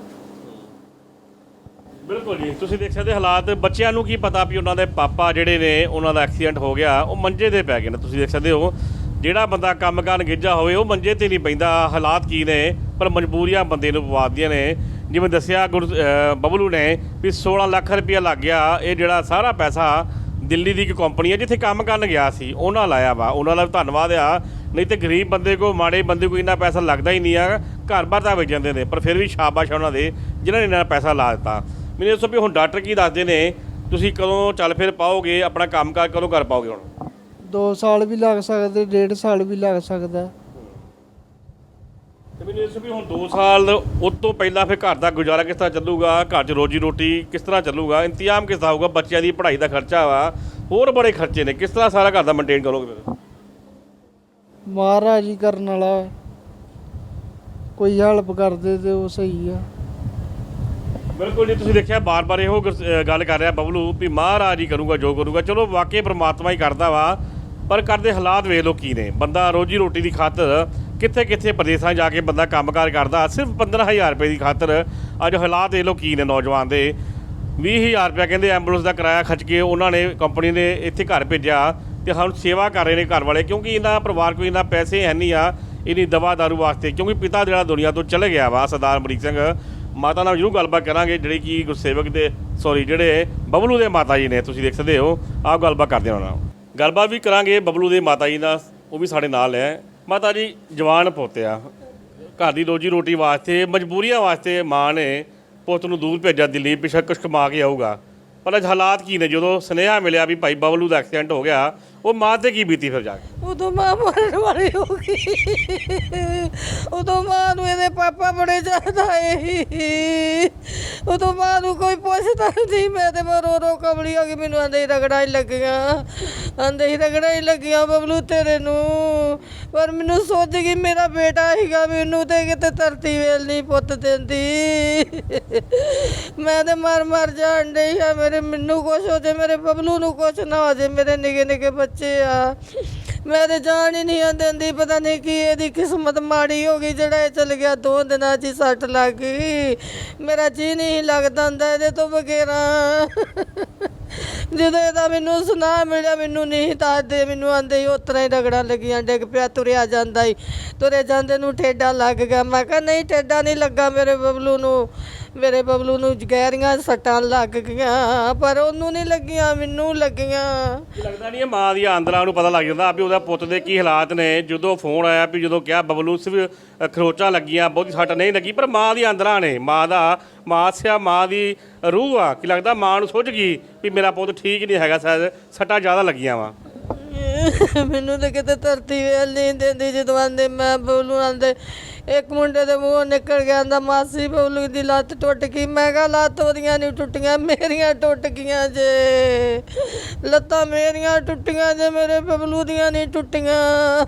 ਬਿਲਕੁਲ ਜੀ, ਤੁਸੀਂ ਦੇਖ ਸਕਦੇ ਹਾਲਾਤ, ਬੱਚਿਆਂ ਨੂੰ ਕੀ ਪਤਾ ਵੀ ਉਹਨਾਂ ਦੇ ਪਾਪਾ ਜਿਹੜੇ ਨੇ, ਉਹਨਾਂ ਦਾ ਐਕਸੀਡੈਂਟ ਹੋ ਗਿਆ, ਉਹ ਮੰਜੇ ਤੇ ਪੈ ਗਏ ਨੇ। ਤੁਸੀਂ ਦੇਖ ਸਕਦੇ ਹੋ, ਜਿਹੜਾ ਬੰਦਾ ਕੰਮ ਕਰਨ ਗਿੱਜਾ ਹੋਵੇ, ਉਹ ਮੰਜੇ ਤੇ ਨਹੀਂ ਪੈਂਦਾ। ਹਾਲਾਤ ਕੀ ਨੇ, ਪਰ ਮਜਬੂਰੀਆਂ ਬੰਦੇ ਨੂੰ ਪਵਾਦੀਆਂ ਨੇ। ਜਿਵੇਂ ਦੱਸਿਆ ਗੁਰ ਬਬਲੂ ਨੇ ਵੀ 16 ਲੱਖ ਰੁਪਇਆ ਲੱਗ ਗਿਆ। ਇਹ ਜਿਹੜਾ ਸਾਰਾ ਪੈਸਾ ਦਿੱਲੀ ਦੀ ਇੱਕ ਕੰਪਨੀ ਹੈ, ਜਿੱਥੇ ਕੰਮ ਕਰਨ ਗਿਆ ਸੀ, ਉਹਨਾਂ ਲਾਇਆ ਵਾ। ਉਹਨਾਂ ਦਾ ਧੰਨਵਾਦ ਆ। ਨਹੀਂ ਤੇ ਗਰੀਬ ਬੰਦੇ ਕੋ, ਮਾੜੇ ਬੰਦੇ ਕੋ ਇੰਨਾ ਪੈਸਾ ਲੱਗਦਾ ਹੀ ਨਹੀਂ ਆ। ਘਰ-ਬਾਰ ਤਾਂ ਵੇਚ ਜਾਂਦੇ ਨੇ ਪਰ ਫਿਰ ਵੀ ਸ਼ਾਬਾਸ਼ ਉਹਨਾਂ ਦੇ ਜਿਨ੍ਹਾਂ ਨੇ ਇੰਨਾ ਪੈਸਾ ਲਾ ਦਿੱਤਾ। ਮੈਨੂੰ ਦੱਸੋ ਵੀ ਹੁਣ ਡਾਕਟਰ ਕੀ ਦੱਸਦੇ ਨੇ ਤੁਸੀਂ ਕਦੋਂ ਚੱਲ ਫਿਰ ਪਾਓਗੇ ਆਪਣਾ ਕੰਮਕਾਰ ਕਦੋਂ ਕਰ ਪਾਓਗੇ ਹੁਣ? 2 ਸਾਲ ਵੀ ਲੱਗ ਸਕਦੇ ਡੇਢ ਸਾਲ ਵੀ ਲੱਗ ਸਕਦਾ। ਤੇ ਮੈਨੂੰ ਦੱਸੋ ਵੀ ਹੁਣ 2 ਸਾਲ ਉਸ ਤੋਂ ਪਹਿਲਾਂ ਫਿਰ ਘਰ ਦਾ ਗੁਜ਼ਾਰਾ ਕਿਸ ਤਰ੍ਹਾਂ ਚੱਲੂਗਾ ਘਰ 'ਚ ਰੋਜੀ ਰੋਟੀ ਕਿਸ ਤਰ੍ਹਾਂ ਚੱਲੂਗਾ ਇੰਤਜ਼ਾਮ ਕਿਸ ਤਰ੍ਹਾਂ ਹੋਊਗਾ ਬੱਚਿਆਂ ਦੀ ਪੜ੍ਹਾਈ ਦਾ ਖਰਚਾ ਵਾ ਹੋਰ ਬੜੇ ਖਰਚੇ ਨੇ ਕਿਸ ਤਰ੍ਹਾਂ ਸਾਰਾ ਘਰ ਦਾ ਮੇਨਟੇਨ ਕਰੋਗੇ ਫਿਰ? ਮਹਾਰਾਜ ਹੀ ਕਰਨ ਵਾਲਾ। ਕੋਈ ਹੈਲਪ ਕਰਦੇ ਤੇ ਉਹ ਸਹੀ ਆ। ਬਿਲਕੁਲ ਜੀ, ਤੁਸੀਂ ਦੇਖਿਆ ਬਾਰ-ਬਾਰ ਇਹੋ ਗੁਰ- ਅਹ ਗੱਲ ਕਰ ਰਿਹਾ ਬਬਲੂ ਵੀ ਮਹਾਰਾਜ ਹੀ ਕਰੂਗਾ, ਜੋ ਕਰੂਗਾ। ਚਲੋ, ਵਾਕਈ ਪ੍ਰਮਾਤਮਾ ਹੀ ਕਰਦਾ ਵਾ, ਪਰ ਕਰਦੇ ਹਾਲਾਤ ਵੇਖ ਲੋ ਕੀ ਨੇ। ਬੰਦਾ ਰੋਜੀ ਰੋਟੀ ਦੀ ਖਾਤਰ ਕਿੱਥੇ ਕਿੱਥੇ ਪ੍ਰਦੇਸਾਂ 'ਚ ਜਾ ਕੇ ਬੰਦਾ ਕੰਮਕਾਰ ਕਰਦਾ, ਸਿਰਫ 15000 ਰੁਪਏ ਦੀ ਖਾਤਰ ਅੱਜ ਹਾਲਾਤ ਦੇਖ ਲੋ ਕੀ ਨੇ ਨੌਜਵਾਨ ਦੇ। 20000 ਰੁਪਏ ਕਹਿੰਦੇ ਐਂਬੂਲੈਂਸ ਦਾ ਕਿਰਾਇਆ ਖਰਚ ਕੇ ਉਹਨਾਂ ਨੇ ਕੰਪਨੀ ਨੇ ਇੱਥੇ ਘਰ ਭੇਜਿਆ ਤੇ ਹੁਣ ਸੇਵਾ ਕਰ ਰਹੇ ਨੇ ਘਰ ਵਾਲੇ, ਕਿਉਂਕਿ ਇਹਨਾਂ ਪਰਿਵਾਰ ਕੋਈ ਇਹਨਾਂ ਪੈਸੇ ਹੈ ਨਹੀਂ ਆ। ਇਹਦੀ ਦਵਾ ਦਾਰੂ ਵਾਸਤੇ, ਕਿਉਂਕਿ ਪਿਤਾ ਜਿਹੜਾ ਦੁਨੀਆ ਤੋਂ ਚਲੇ ਗਿਆ ਵਾ, ਸਰਦਾਰ ਅਮਰੀਕ ਸਿੰਘ, ਮਾਤਾ ਨਾਲ ਜਰੂਰ ਗੱਲਬਾਤ ਕਰਾਂਗੇ, ਜਿਹੜੇ ਕੀ ਗੁਰਸੇਵਕ ਦੇ ਸੌਰੀ ਜਿਹੜੇ ਬਬਲੂ ਦੇ ਮਾਤਾ ਜੀ ਨੇ, ਤੁਸੀਂ ਦੇਖ ਸਕਦੇ ਹੋ, ਆਹ ਗੱਲਬਾਤ ਕਰਦੇ ਹਾਂ ਉਹਨਾਂ ਨਾਲ। ਗੱਲਬਾਤ ਵੀ ਕਰਾਂਗੇ, ਬਬਲੂ ਦੇ ਮਾਤਾ ਜੀ ਨਾਲ, ਉਹ ਵੀ ਸਾਡੇ ਨਾਲ ਹੈ। ਮਾਤਾ ਜੀ, ਜਵਾਨ ਪੋਤਿਆ ਘਰ ਦੀ ਰੋਜੀ ਰੋਟੀ ਵਾਸਤੇ, ਮਜਬੂਰੀਆਂ ਵਾਸਤੇ ਮਾਂ ਨੇ ਪੁੱਤ ਨੂੰ ਦੂਰ ਭੇਜਿਆ ਦਿੱਲੀ, ਪਿਛਾ ਕੁਛ ਕਮਾ ਕੇ ਆਊਗਾ। ਪਰ ਅੱਜ ਹਾਲਾਤ ਕੀ ਨੇ? ਜਦੋਂ ਸੁਨੇਹਾ ਮਿਲਿਆ ਵੀ ਭਾਈ ਬਬਲੂ ਦਾ ਐਕਸੀਡੈਂਟ ਹੋ ਗਿਆ ਉਹ ਮਾਂ ਤੇ ਕੀ ਬੀਤੀ ਫਿਰ ਜਾ ਕੇ? ਉਦੋਂ ਮਾਂ ਮਰਨ ਵਾਲੀ ਹੋ ਗਈ। ਉਦੋਂ ਮਾਂ ਨੂੰ ਇਹਦੇ ਪਾਪਾ ਬੜੇ ਜ਼ਿਆਦਾ ਏ ਉਦੋਂ ਮਾਂ ਨੂੰ ਕੋਈ ਪੁੱਛਦਾ ਨਹੀਂ, ਮੈਂ ਤੇ ਮੈਂ ਰੋ ਰੋ ਕਮਲੀ ਹੋ ਗਈ, ਮੈਨੂੰ ਆਂਦੇ ਰਗੜਾਂ ਹੀ ਲੱਗੀਆਂ। ਆਂਦੇ ਹੀ ਰਗੜਾਂ ਹੀ ਲੱਗੀਆਂ ਬਬਲੂ ਤੇਰੇ ਨੂੰ। ਪਰ ਮੈਨੂੰ ਸੋਚ ਗਈ, ਮੇਰਾ ਬੇਟਾ ਹੀਗਾ ਮੈਨੂੰ ਤੇ ਕਿਤੇ ਧਰਤੀ ਵੇਲ ਨਹੀਂ ਪੁੱਤ ਦਿੰਦੀ। ਮੈਂ ਤੇ ਮਰ ਮਰ ਜਾਣ ਡਈ ਆ, ਮੇਰੇ ਮੈਨੂੰ ਕੁਛ ਹੋ ਜੇ, ਮੇਰੇ ਬਬਲੂ ਨੂੰ ਕੁਛ ਨਾ ਹੋ ਜੇ, ਮੇਰੇ ਨਿੱਕੇ ਨਿੱਕੇ ਬੱਚੇ ਆ। ਮੈਂ ਤੇ ਜਾਣ ਹੀ ਨਹੀਂ ਦਿੰਦੀ, ਪਤਾ ਨਹੀਂ ਕੀ ਇਹਦੀ ਕਿਸਮਤ ਮਾੜੀ ਹੋ ਗਈ, ਜਿਹੜਾ ਇਹ ਚਲ ਗਿਆ ਦੋ ਦਿਨਾਂ 'ਚ ਹੀ ਸੱਟ ਲੱਗ ਗਈ। ਮੇਰਾ ਜੀ ਨਹੀਂ ਲੱਗਦਾ ਹੁੰਦਾ ਇਹਦੇ ਤੋਂ ਬਗੈਰਾ। ਜਦੋਂ ਇਹਦਾ ਮੈਨੂੰ ਸੁਨਾ ਮਿਲਿਆ, ਮੈਨੂੰ ਨਹੀਂ ਦੱਸਦੇ ਮੈਨੂੰ ਆਂਦੇ ਹੀ ਉਤਰਾ ਹੀ ਰਗੜਾਂ ਲੱਗੀਆਂ, ਡਿੱਗ ਪਿਆ, ਤੁਰਿਆ ਜਾਂਦਾ ਹੀ। ਤੁਰੇ ਜਾਂਦੇ ਨੂੰ ਠੇਡਾ ਲੱਗ ਗਿਆ। ਮੈਂ ਕਿਹਾ, ਨਹੀਂ, ਠੇਡਾ ਨਹੀਂ ਲੱਗਾ ਮੇਰੇ ਬਬਲੂ ਨੂੰ। ਮੇਰੇ ਬਬਲੂ ਨੂੰ ਗਹਿਰੀਆਂ ਸੱਟਾਂ ਲੱਗ ਗਈਆਂ ਪਰ ਉਹਨੂੰ ਨਹੀਂ ਲੱਗੀਆਂ ਮੈਨੂੰ ਲੱਗੀਆਂ। ਲੱਗਦਾ ਨਹੀਂ ਇਹ ਮਾਂ ਦੀਆਂ ਆਂਦਰਾਂ ਨੂੰ ਪਤਾ ਲੱਗ ਜਾਂਦਾ ਵੀ ਉਹਦਾ ਪੁੱਤ ਦੇ ਕੀ ਹਾਲਾਤ ਨੇ। ਜਦੋਂ ਫੋਨ ਆਇਆ ਵੀ ਜਦੋਂ ਕਿਹਾ ਬਬਲੂ ਸਿਰਫ ਖਰੋਚਾਂ ਲੱਗੀਆਂ ਬਹੁਤੀ ਸੱਟ ਨਹੀਂ ਲੱਗੀ ਪਰ ਮਾਂ ਦੀਆਂ ਆਂਦਰਾਂ ਨੇ ਮਾਂ ਦਾ ਮਾਂ ਸਿਆ ਮਾਂ ਦੀ ਰੂਹ ਆ। ਕੀ ਲੱਗਦਾ ਮਾਂ ਨੂੰ ਸੋਚ ਗਈ ਵੀ ਮੇਰਾ ਪੁੱਤ ਠੀਕ ਨਹੀਂ ਹੈਗਾ ਸ਼ਾਇਦ ਸੱਟਾਂ ਜ਼ਿਆਦਾ ਲੱਗੀਆਂ ਵਾ। ਮੈਨੂੰ ਤਾਂ ਕਿਤੇ ਧਰਤੀ ਵੇਲ ਨਹੀਂ ਦਿੰਦੀ ਜਦੋਂ ਆਂਦੇ ਮੈਂ ਬਬਲੂ ਆਂਦੇ ਇੱਕ ਮੁੰਡੇ ਦੇ ਮੂੰਹੋਂ ਨਿਕਲ ਗਿਆ, ਆਂਦਾ, ਮਾਸੀ ਬਬਲੂ ਦੀ ਲੱਤ ਟੁੱਟ ਗਈ। ਮੈਂ ਕਿਹਾ, ਲੱਤ ਉਹਦੀਆਂ ਨਹੀਂ ਟੁੱਟੀਆਂ, ਮੇਰੀਆਂ ਟੁੱਟ ਗਈਆਂ ਜੇ। ਲੱਤਾਂ ਮੇਰੀਆਂ ਟੁੱਟੀਆਂ ਜੇ, ਮੇਰੇ ਬਬਲੂ ਦੀਆਂ ਨਹੀਂ ਟੁੱਟੀਆਂ।